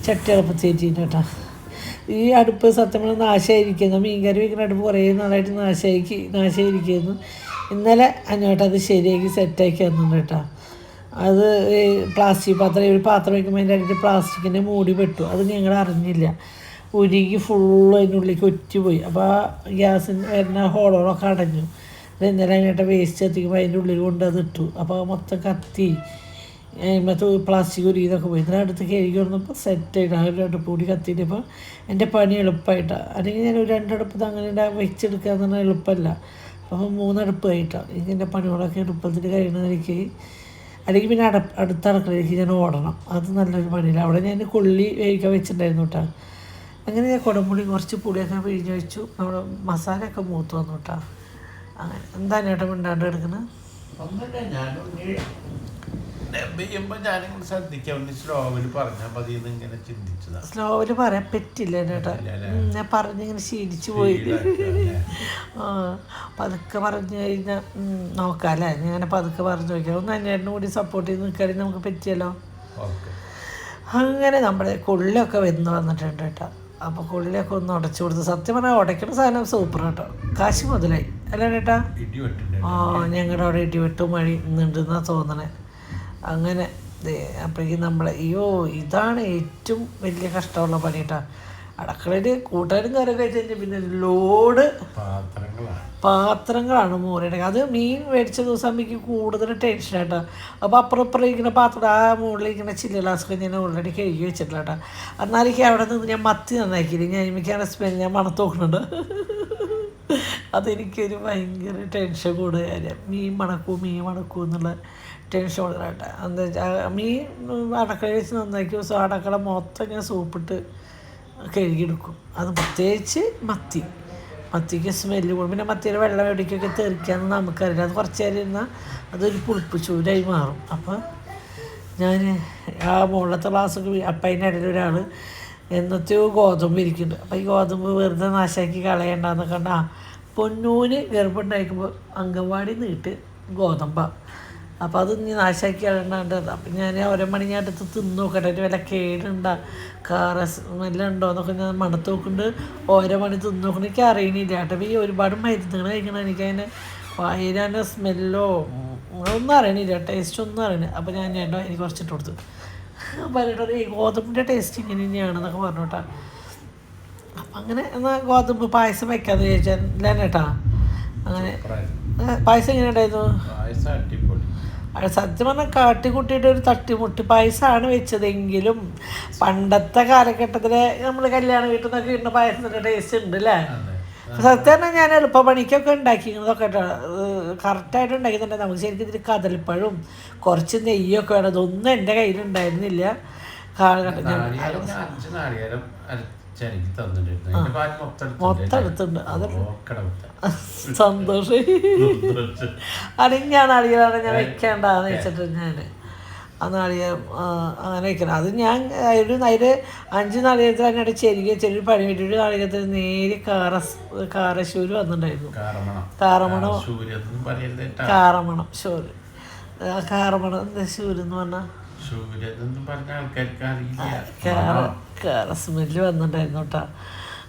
ചട്ടി അടുപ്പത്ത് കയറ്റിയിട്ട് കേട്ടോ. ഈ അടുപ്പ് സത്യം പറഞ്ഞാൽ നാശമായിരിക്കുന്നു മീൻ കറി വയ്ക്കുന്ന അടുപ്പ് കുറേ നാളായിട്ട് നാശമാക്കി നാശമായിരിക്കുന്നു ഇന്നലെ അങ്ങോട്ട് അത് ശരിയാക്കി സെറ്റാക്കി തന്നിട്ടുണ്ട് കേട്ടോ. അത് പ്ലാസ്റ്റിക് പാത്രം ഒരു പാത്രം വയ്ക്കുമ്പോൾ അതിന്റെ അടുത്ത് പ്ലാസ്റ്റിക്കിന്റെ മൂടി പെട്ടു. അത് ഞങ്ങൾ അറിഞ്ഞില്ല. ഉരുകി ഫുള്ള് അതിനുള്ളിലേക്ക് ഒറ്റുപോയി അപ്പോൾ ആ ഗ്യാസിന് വരുന്ന ഹോളോളൊക്കെ അടഞ്ഞു. ഇന്നലെ അങ്ങോട്ട് വേസ്റ്റ് എത്തിക്കുമ്പോൾ അതിന്റെ ഉള്ളിൽ കൊണ്ട് അത് ഇട്ടു. അപ്പോൾ മൊത്തം കത്തി. മറ്റേ പ്ലാസ്റ്റിക് ഒരു ഇതൊക്കെ പോയി. ഇതിന്റെ അടുത്ത് കഴുകി വന്നപ്പോൾ സെറ്റായിട്ട് ആ ഒരു അടുപ്പ് കൂടി കത്തിയിട്ടപ്പോൾ എന്റെ പണി എളുപ്പമായിട്ടാണ് അല്ലെങ്കിൽ ഞാൻ ഒരു രണ്ടടുപ്പ് അങ്ങനെ വെച്ചെടുക്കുക എന്ന് പറഞ്ഞാൽ എളുപ്പമല്ല അപ്പോൾ മൂന്നടുപ്പായിട്ടാണ് എന്റെ പണികളൊക്കെ എളുപ്പത്തിൽ കഴിയണമെന്നെനിക്ക് അല്ലെങ്കിൽ പിന്നെ അട അടുത്ത ഞാൻ ഓടണം. അത് നല്ലൊരു പണിയില്ല അവിടെ ഞാൻ കൊള്ളി വേവിക്കാൻ വെച്ചിട്ടുണ്ടായിരുന്നു കേട്ടോ. അങ്ങനെ ഞാൻ കുടംപുളി കുറച്ച് പുളിയൊക്കെ പിഴിഞ്ഞ് വെച്ചു. നമ്മുടെ മസാലയൊക്കെ മൂത്ത് വന്നു കേട്ടോ. അങ്ങനെ. എന്താ നേട്ടം മിണ്ടാണ്ട് എടുക്കുന്നത് സ്ലോവിൽ പറയാൻ പറ്റില്ല ചേട്ടാ ഞാൻ പറഞ്ഞിങ്ങനെ ശീലിച്ചു പോയി? ആ പതുക്കെ പറഞ്ഞു കഴിഞ്ഞാൽ നോക്കാം അല്ലേ? ഞാൻ പതുക്കെ പറഞ്ഞു നോക്കിയാൽ ഒന്ന് അന്യേട്ടനും കൂടി സപ്പോർട്ട് ചെയ്ത് നിൽക്കുകയാണെങ്കിൽ നമുക്ക് പറ്റിയല്ലോ. അങ്ങനെ നമ്മുടെ കൊള്ളിലൊക്കെ വെന്ന് വന്നിട്ടുണ്ട് കേട്ടോ. അപ്പോൾ കുള്ളിലേക്ക് ഒന്ന് ഉടച്ചു കൊടുത്ത് സത്യം പറഞ്ഞാൽ ഉടയ്ക്കുന്ന സാധനം സൂപ്പർ കേട്ടോ കാശ് മുതലായി. അല്ലേ ചേട്ടാ ആ ഞങ്ങളുടെ അവിടെ ഇടിവെട്ടും മഴ നിണ്ടെന്നാ തോന്നണേ. അങ്ങനെ അപ്പോഴേക്കും നമ്മളെ അയ്യോ ഇതാണ് ഏറ്റവും വലിയ കഷ്ടമുള്ള പണി കേട്ടോ അടുക്കളയിൽ കൂട്ടുകാരും കയറി കഴിഞ്ഞാൽ പിന്നെ ലോഡ് പാത്രങ്ങളാണ്. മൂരയുടെ അത് മീൻ മേടിച്ച ദിവസം എനിക്ക് കൂടുതൽ ടെൻഷൻ കേട്ടോ അപ്പോൾ അപ്പുറം ഇപ്പുറം ഇരിക്കുന്ന പാത്രം ആ മുകളിൽ ഇരിക്കുന്ന ചില്ല ഗ്ലാസ്സൊക്കെ ഞാൻ ഓൾറെഡി കഴുകി വെച്ചിട്ടില്ല കേട്ടോ എന്നാലേക്ക് അവിടെ നിന്ന് ഞാൻ മത്തി നന്നാക്കിയില്ല? ഞാൻ എനിക്കാണ് സ്മെൽ ഞാൻ മണത്ത് നോക്കുന്നുണ്ട്. അതെനിക്കൊരു ഭയങ്കര ടെൻഷൻ കൂടുതൽ കാര്യം മീൻ മണക്കൂ മീൻ മണക്കൂ എന്നുള്ള ടെൻഷൻ കൂടുതലായിട്ട് എന്താ വെച്ചാൽ മീൻ അടക്കള വെച്ച് നന്നാക്കി ദിവസം അടക്കള മൊത്തം ഞാൻ സൂപ്പിട്ട് കഴുകിയെടുക്കും. അത് പ്രത്യേകിച്ച് മത്തി. മത്തിക്ക് സ്മെല്ല് കൂടും. പിന്നെ മത്തിയുടെ വെള്ളം എവിടേക്കൊക്കെ തെറിക്കാന്ന് നമുക്കറിയില്ല. അത് കുറച്ച് നേരം ഇരുന്നാൽ അതൊരു പുളിപ്പ് ചൂരായി മാറും. അപ്പോൾ ഞാൻ ആ മുകളിലത്തെ ക്ലാസ്സൊക്കെ അപ്പം അതിന്റെ ഇടയിൽ ഒരാൾ എന്നത്തെയോ ഗോതമ്പ് ഇരിക്കുന്നുണ്ട്. അപ്പോൾ ഈ ഗോതമ്പ് വെറുതെ നാശാക്കി കളയണ്ടെന്നൊക്കെ കണ്ട ആ പൊന്നൂന് ഗർഭമുണ്ടായിരിക്കുമ്പോൾ അംഗൻവാടി നീട്ട് ഗോതമ്പാണ് അപ്പോൾ അത് നീ നാശാക്കി കളയണ്ടാണ്ട് അപ്പം ഞാൻ ഓരോ മണി ഞാൻ എടുത്ത് തിന്ന് നോക്കട്ടെ. അതിന് വില കേടുണ്ടോ? കാറ എല്ലാം ഉണ്ടോ എന്നൊക്കെ ഞാൻ മണത്ത് നോക്കുന്നുണ്ട് ഓരോ മണി തിന്ന് നോക്കണം എനിക്ക് അറിയണില്ല കേട്ടോ. ഈ ഒരുപാട് മരുന്നുകൾ കഴിക്കണം എനിക്കതിന് വായിലാന്റെ സ്മെല്ലോ. ഒന്നും അറിയണില്ല. ടേസ്റ്റ് ഒന്നും അറിയണില്ല. അപ്പോൾ ഞാൻ ചേട്ടോ എനിക്ക് കുറച്ചിട്ട് കൊടുത്തു. പറഞ്ഞിട്ട് ഈ ഗോതമ്പിന്റെ ടേസ്റ്റ് ഇങ്ങനെ തന്നെയാണെന്നൊക്കെ പറഞ്ഞു കേട്ടോ. അപ്പം അങ്ങനെ എന്നാൽ ഗോതമ്പ് പായസം വയ്ക്കാമെന്ന് ചോദിച്ചാൽ കേട്ടാ. അങ്ങനെ പായസം എങ്ങനെ ഉണ്ടായിരുന്നു? സത്യം പറഞ്ഞാൽ കാട്ടിക്കുട്ടിയുടെ ഒരു തട്ടിമുട്ടി പായസമാണ് വെച്ചതെങ്കിലും പണ്ടത്തെ കാലഘട്ടത്തിലെ നമ്മൾ കല്യാണം വീട്ടിൽ നിന്നൊക്കെ കിട്ടുന്ന പായസത്തിന്റെ ടേസ്റ്റ് ഉണ്ട് അല്ലേ സത്യം പറഞ്ഞാൽ ഞാൻ എളുപ്പ പണിക്കൊക്കെ ഉണ്ടാക്കിയിരുന്നതൊക്കെ കറക്റ്റായിട്ട് ഉണ്ടാക്കിയിട്ടുണ്ട്. നമുക്ക് ശരിക്കും ഇതിൽ കദൽപ്പഴും കുറച്ച് നെയ്യൊക്കെ വേണം. ഇതൊന്നും എന്റെ കയ്യിലുണ്ടായിരുന്നില്ല. കാലഘട്ടം ഞാൻ നാളികേരം ഞാൻ അഞ്ച് നാളികേരം അരച്ചരക്കി തന്നിട്ടുണ്ട് അതിന്റെ പാൽ മൊത്തം മൊത്തം എടുത്തിട്ടുണ്ട്. അത് സന്തോഷം. അടിഞ്ഞാണ് അടിയാണ് ഞാൻ വെക്കേണ്ടതെന്ന് വെച്ചിട്ട് ഞാൻ ആ നാളികേരം അങ്ങനെ വെക്കണം. അത് ഞാൻ ഒരു അതിൽ അഞ്ച് നാളികേരത്തിൽ തന്നെ ചെരുകിയ ചെറിയ പണി വേണ്ടിയിട്ട് നാളികേരത്തിൽ നേരെ കാറ കാറശൂര് വന്നിട്ടുണ്ടായിരുന്നു. കാറമണം. കാറമണം. ഷൂര് കാറമണം എന്താ ഷൂര് എന്ന് പറഞ്ഞാൽ കാറ സ്മെല്ല് വന്നിട്ടുണ്ടായിരുന്നു കേട്ടോ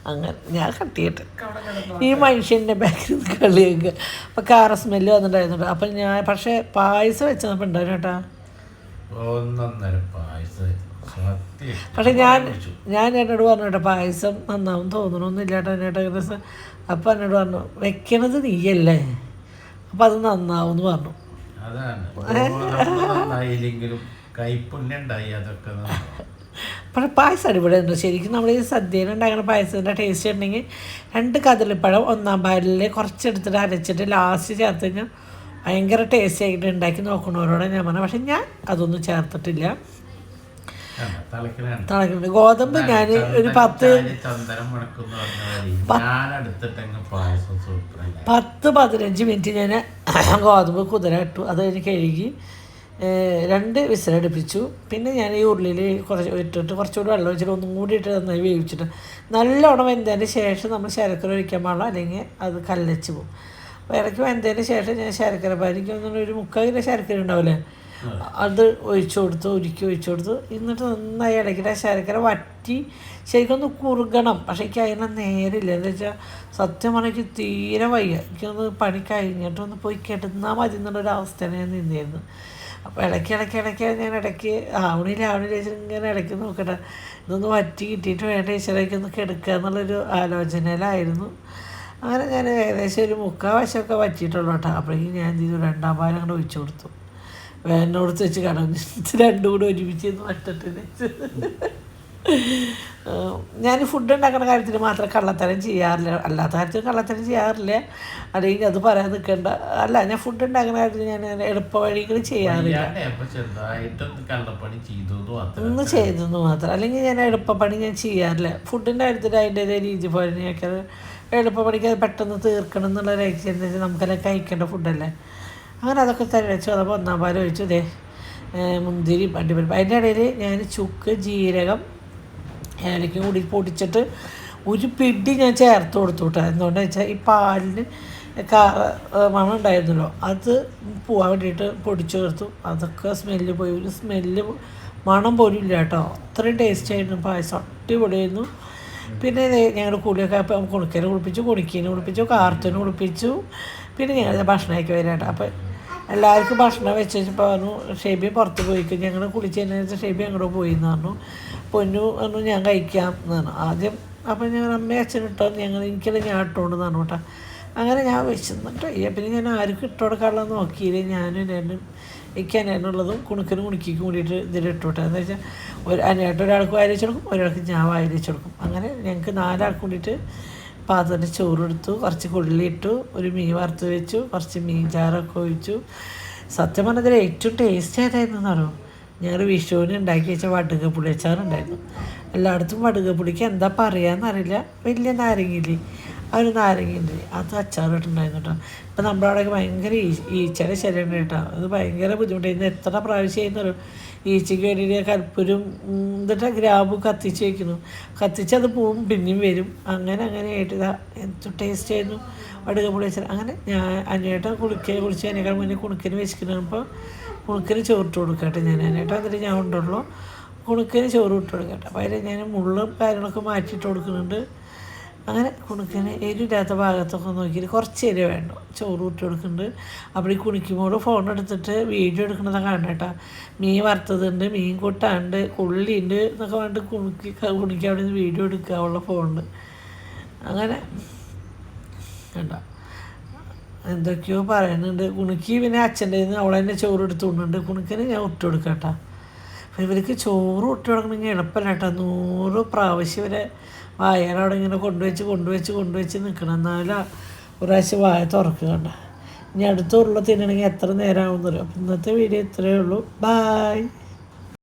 അങ്ങനെ ഞാൻ കട്ടിയിട്ട് ഈ മനുഷ്യന്റെ ബാക്കിൽ നിന്ന് കളിയൊക്കെ. അപ്പം കാറ സ്മെല്ല് വന്നിട്ടുണ്ടായിരുന്നു കേട്ടോ അപ്പം ഞാൻ പക്ഷേ പായസം വെച്ചപ്പോൾ ഉണ്ടായിരുന്നു കേട്ടോ പക്ഷെ ഞാൻ ഞാൻ എന്നോട് പറഞ്ഞു കേട്ടോ പായസം നന്നാവും തോന്നണമെന്നില്ല കേട്ടോ എന്നോട് ഏകദേശം. അപ്പം എന്നോട് പറഞ്ഞു വെക്കണത് നീയല്ലേ? അപ്പം അത് നന്നാവും എന്ന് പറഞ്ഞു. അതാണ്. കൈപ്പുണ്യുണ്ടായി അതൊക്കെ നന്നാവും. പക്ഷേ പായസം അടിപൊളിയുണ്ട് ശരിക്കും നമ്മൾ ഈ സദ്യയിൽ ഉണ്ടാക്കുന്ന പായസത്തിന്റെ ടേസ്റ്റ് ഉണ്ടെങ്കിൽ രണ്ട് കദളിപ്പഴം ഒന്നാം പാലിൽ കുറച്ചെടുത്തിട്ട് അരച്ചിട്ട് ലാസ്റ്റ് ചേർത്ത് കഴിഞ്ഞാൽ ഭയങ്കര ടേസ്റ്റ് ആയിട്ട് ഉണ്ടാക്കി നോക്കണവരോട് ഞാൻ പറഞ്ഞു പക്ഷെ ഞാൻ അതൊന്നും ചേർത്തിട്ടില്ല. തിളക്കുന്നുണ്ട് ഗോതമ്പ് ഞാൻ ഒരു പത്ത് പത്ത് പതിനഞ്ച് മിനിറ്റ് ഞാൻ ഗോതമ്പ് കുതിര ഇട്ടു. അത് കഴിഞ്ഞ് കഴുകി രണ്ട് വിസിലടുപ്പിച്ചു പിന്നെ ഞാൻ ഈ ഉരുളിയിൽ കുറച്ച് ഇട്ടിട്ട് കുറച്ചുകൂടി വെള്ളം ഒഴിച്ചിട്ട് ഒന്നും കൂടി ഇട്ട് നന്നായി വേവിച്ചിട്ട് നല്ല നല്ലോണം വെന്തതിന് ശേഷം നമ്മൾ ശർക്കര ഒഴിക്കാൻ പാടില്ല അല്ലെങ്കിൽ അത് കല്ലച്ച് പോകും. ഇടയ്ക്ക് വെന്തതിന് ശേഷം ഞാൻ ശർക്കര പാനിക്ക് ഒരു മുക്കാൽ കിലോ ശർക്കര ഉണ്ടാവില്ലേ? അത് ഒഴിച്ചു കൊടുത്തു ഉരുക്കി ഒഴിച്ചു കൊടുത്തു. എന്നിട്ട് നന്നായി ഇടയ്ക്കിടെ ശർക്കര വറ്റി ശരിക്കും ഒന്ന് കുറുകണം. പക്ഷേ എനിക്ക് അതിനെ നേരില്ല എന്താ വെച്ചാൽ സത്യം പറഞ്ഞാൽ എനിക്ക് തീരെ വയ്യ. എനിക്കൊന്ന് പണി കഴിഞ്ഞിട്ടൊന്ന് പോയി കിടന്നാൽ മതി എന്നുള്ളൊരു അവസ്ഥയാണ് ഞാൻ നിന്നിരുന്നു അപ്പോൾ ഇടയ്ക്ക് ഇടയ്ക്ക് ഇടയ്ക്ക് ഞാൻ ഇടയ്ക്ക് ആവണില്ല ആവണില്ല വെച്ചിട്ട് ഇങ്ങനെ ഇടയ്ക്ക് നോക്കട്ടെ. ഇതൊന്ന് വറ്റി കിട്ടിയിട്ട് വേണ്ട ഈശ്വരയ്ക്ക് ഒന്ന് കിടക്കുക എന്നുള്ളൊരു ആലോചനയിലായിരുന്നു. അങ്ങനെ ഞാൻ ഏകദേശം ഒരു മുക്കാൽ വശമൊക്കെ വറ്റിയിട്ടുള്ളൂ കേട്ടോ. അപ്പോഴേക്കും ഞാൻ എന്ത് ചെയ്തു? രണ്ടാം പാലം അങ്ങോട്ട് ഒഴിച്ചു കൊടുത്തു. വേനോടത്ത് വെച്ച് കടന്നു രണ്ടും കൂടെ ഒരുമിച്ച് വട്ടത്തിന് ഞാൻ ഫുഡ് ഉണ്ടാക്കുന്ന കാര്യത്തിൽ മാത്രം കള്ളത്തരം ചെയ്യാറില്ല. അല്ലാത്ത കാര്യത്തിൽ കള്ളത്തരം ചെയ്യാറില്ല. അല്ലെങ്കിൽ അത് പറയാൻ നിൽക്കണ്ട. അല്ല ഞാൻ ഫുഡ് ഉണ്ടാക്കുന്ന കാര്യത്തിൽ ഞാൻ എളുപ്പ വഴികൾ ചെയ്യാറില്ല ഒന്ന് ചെയ്തെന്ന് മാത്രം. അല്ലെങ്കിൽ ഞാൻ എളുപ്പപ്പണി ഞാൻ ചെയ്യാറില്ല. ഫുഡിന്റെ കാര്യത്തിൽ അതിന്റെതായ രീതി പണിയൊക്കെ എളുപ്പപ്പണിക്ക് അത് പെട്ടെന്ന് തീർക്കണം എന്നുള്ള രീതി നമുക്കെല്ലാം കഴിക്കേണ്ട ഫുഡല്ലേ അങ്ങനെ അതൊക്കെ തരച്ചു അതപ്പോൾ ഒന്നാം പാൽ ഒഴിച്ചു. ദേ മുന്തിരി അടിപൊളി. അതിന്റെ ഇടയിൽ ഞാൻ ചുക്ക് ജീരകം ഏലക്കും കൂടി പൊടിച്ചിട്ട് ഒരു പിടി ഞാൻ ചേർത്ത് കൊടുത്തു കേട്ടോ. എന്തുകൊണ്ടെന്ന് വെച്ചാൽ ഈ പാലിന് മണം ഉണ്ടായിരുന്നല്ലോ. അത് പോവാൻ വേണ്ടിയിട്ട് പൊടിച്ചു ചേർത്തു. അതൊക്കെ സ്മെല്ല് പോയി. ഒരു സ്മെല്ല് മണം പോലും ഇല്ല കേട്ടോ. അത്രയും ടേസ്റ്റ് ആയിരുന്നു. പായസം അടിപൊളിയായിരുന്നു. പിന്നെ ഞങ്ങൾ കൂടിയൊക്കെ കുണിക്കനെ കുളിപ്പിച്ചു കുണുക്കീനെ കുളിപ്പിച്ചു കാർത്തൂനെ കുളിപ്പിച്ചു. പിന്നെ ഞങ്ങൾ ഭക്ഷണമൊക്കെ വരാം കേട്ടോ അപ്പം എല്ലാവർക്കും ഭക്ഷണം വെച്ചപ്പോൾ പറഞ്ഞു ഷേബി പുറത്ത് പോയിക്കും ഞങ്ങൾ കുളിച്ചതിന് ഷെബി അങ്ങോട്ട് പോയി എന്ന് പറഞ്ഞു. പൊന്നു പറഞ്ഞു ഞാൻ കഴിക്കാം എന്ന് പറഞ്ഞു. ആദ്യം അപ്പം ഞാൻ അമ്മയും അച്ഛനും ഇട്ടോ? ഞങ്ങൾ എനിക്കെല്ലാം ഞാൻ ഇട്ടോണ്ട് പറഞ്ഞു കേട്ടോ. അങ്ങനെ ഞാൻ വെച്ചിരുന്നിട്ട് അയ്യ പിന്നെ ഞാൻ ആർക്കും ഇട്ടുകൊടുക്കാനുള്ള നോക്കിയില്ല. ഞാനും എന്നും എനിക്ക് അനേനുള്ളതും കുണുക്കിനും കുണുക്കി കൂടിയിട്ട് ഇതിൽ ഇട്ടോട്ടെ എന്ന് വെച്ചാൽ ഒരു അനേട്ടൊരാൾക്ക് ഒരാൾക്ക് കൊടുക്കും ഒരാൾക്ക് ഞാൻ വായിൽ കൊടുക്കും. അങ്ങനെ ഞങ്ങൾക്ക് നാലാൾക്ക് കൂടിയിട്ട് പാത്രത്തിൽ ചോറെടുത്തു കുറച്ച് കൊള്ളി ഇട്ടു ഒരു മീൻ വറുത്ത് വെച്ചു കുറച്ച് മീൻ ചാറൊക്കെ ഒഴിച്ചു. സത്യം പറഞ്ഞതിൽ ഏറ്റവും ടേസ്റ്റ് ഏതായിരുന്നു അറിയോ? ഞങ്ങൾ വിഷുവിന് ഉണ്ടാക്കി വെച്ച വടുക പുളിയച്ചാറുണ്ടായിരുന്നു എല്ലായിടത്തും വടുക പുളിക്ക് എന്താ പറയാന്നറിയില്ല വലിയ നാരങ്ങില്ലേ ആ ഒരു നാരങ്ങയുണ്ട്. അത് അച്ചാറിട്ടുണ്ടായിരുന്നു കേട്ടോ. ഇപ്പം നമ്മളവിടെയൊക്കെ ഭയങ്കര ഈച്ചയുടെ ശല്യം കേട്ടോ. അത് ഭയങ്കര ബുദ്ധിമുട്ടായിരുന്നു എത്ര പ്രാവശ്യം ചെയ്യുന്നൊരു ഈച്ചയ്ക്ക് വേണ്ടിയിട്ട് കൽപ്പുരും എന്നിട്ട് ഗ്രാമ്പു കത്തിച്ച് വയ്ക്കുന്നു കത്തിച്ചത് പോവും പിന്നെയും വരും. അങ്ങനെ അങ്ങനെ ആയിട്ട് ഇതാ എന്ത് ടേസ്റ്റ് ആയിരുന്നു. അടുക്ക വെച്ചാൽ അങ്ങനെ ഞാൻ അനിയേട്ടൻ കുളിക്കുക കുളിച്ച് അതിനേക്കാൾ മുന്നേ കുണുക്കിന് വെച്ചിരിക്കുന്നപ്പോൾ കുണുക്കിന് ചോറിട്ട് കൊടുക്കട്ടെ ഞാൻ അനിയേട്ടൻ എന്നിട്ട് ഞാൻ ഉണ്ടുള്ളൂ കുണുക്കിന് ചോറ് ഇട്ട് കൊടുക്കട്ടെ. അപ്പോൾ അതിൽ ഞാൻ മുള്ളും കാര്യങ്ങളൊക്കെ മാറ്റിയിട്ട് കൊടുക്കുന്നുണ്ട്. അങ്ങനെ കുണുക്കിന് എരിവില്ലാത്ത ഭാഗത്തൊക്കെ നോക്കിയിട്ട് കുറച്ച് എരി വേണം ചോറ് കൂട്ടി കൊടുക്കുന്നുണ്ട്. അപ്പോൾ ഈ കുണിക്കുമ്പോൾ ഫോൺ എടുത്തിട്ട് വീഡിയോ എടുക്കണത് കാണേട്ടാ മീൻ വറുത്തതുണ്ട് മീൻ കൂട്ടാണ്ട് ഉള്ളിയുണ്ട് എന്നൊക്കെ പറഞ്ഞിട്ട് കുണുക്കി കുണിക്ക് അവിടെ നിന്ന് വീഡിയോ എടുക്കുക ഫോണിൽ അങ്ങനെ കണ്ടോ. എന്തൊക്കെയോ പറയുന്നുണ്ട്. കുണുക്കി പിന്നെ അച്ഛന്റെ നിന്ന് അവളെ തന്നെ ചോറ് എടുത്ത് കൊണ്ടുണ്ട് കുണുക്കിന് ഞാൻ ഇട്ട് കൊടുക്കാം കേട്ടോ. അപ്പോൾ ഇവർക്ക് ചോറ് ഒട്ടി കൊടുക്കണമെങ്കിൽ എളുപ്പമല്ല കേട്ടോ. നൂറ് പ്രാവശ്യം ഇവരെ വായനവിടെ ഇങ്ങനെ കൊണ്ടുവച്ച് കൊണ്ടുവച്ച് കൊണ്ടുവച്ച് നിൽക്കണം എന്നാലും ഒരു പ്രാവശ്യം വായ തുറക്കുക കണ്ട. ഇനി അടുത്ത ഉരുള തിന്നണമെങ്കിൽ എത്ര നേരം അപ്പം ഇന്നത്തെ വീഡിയോ ഇത്രയേ ഉള്ളൂ. ബായ്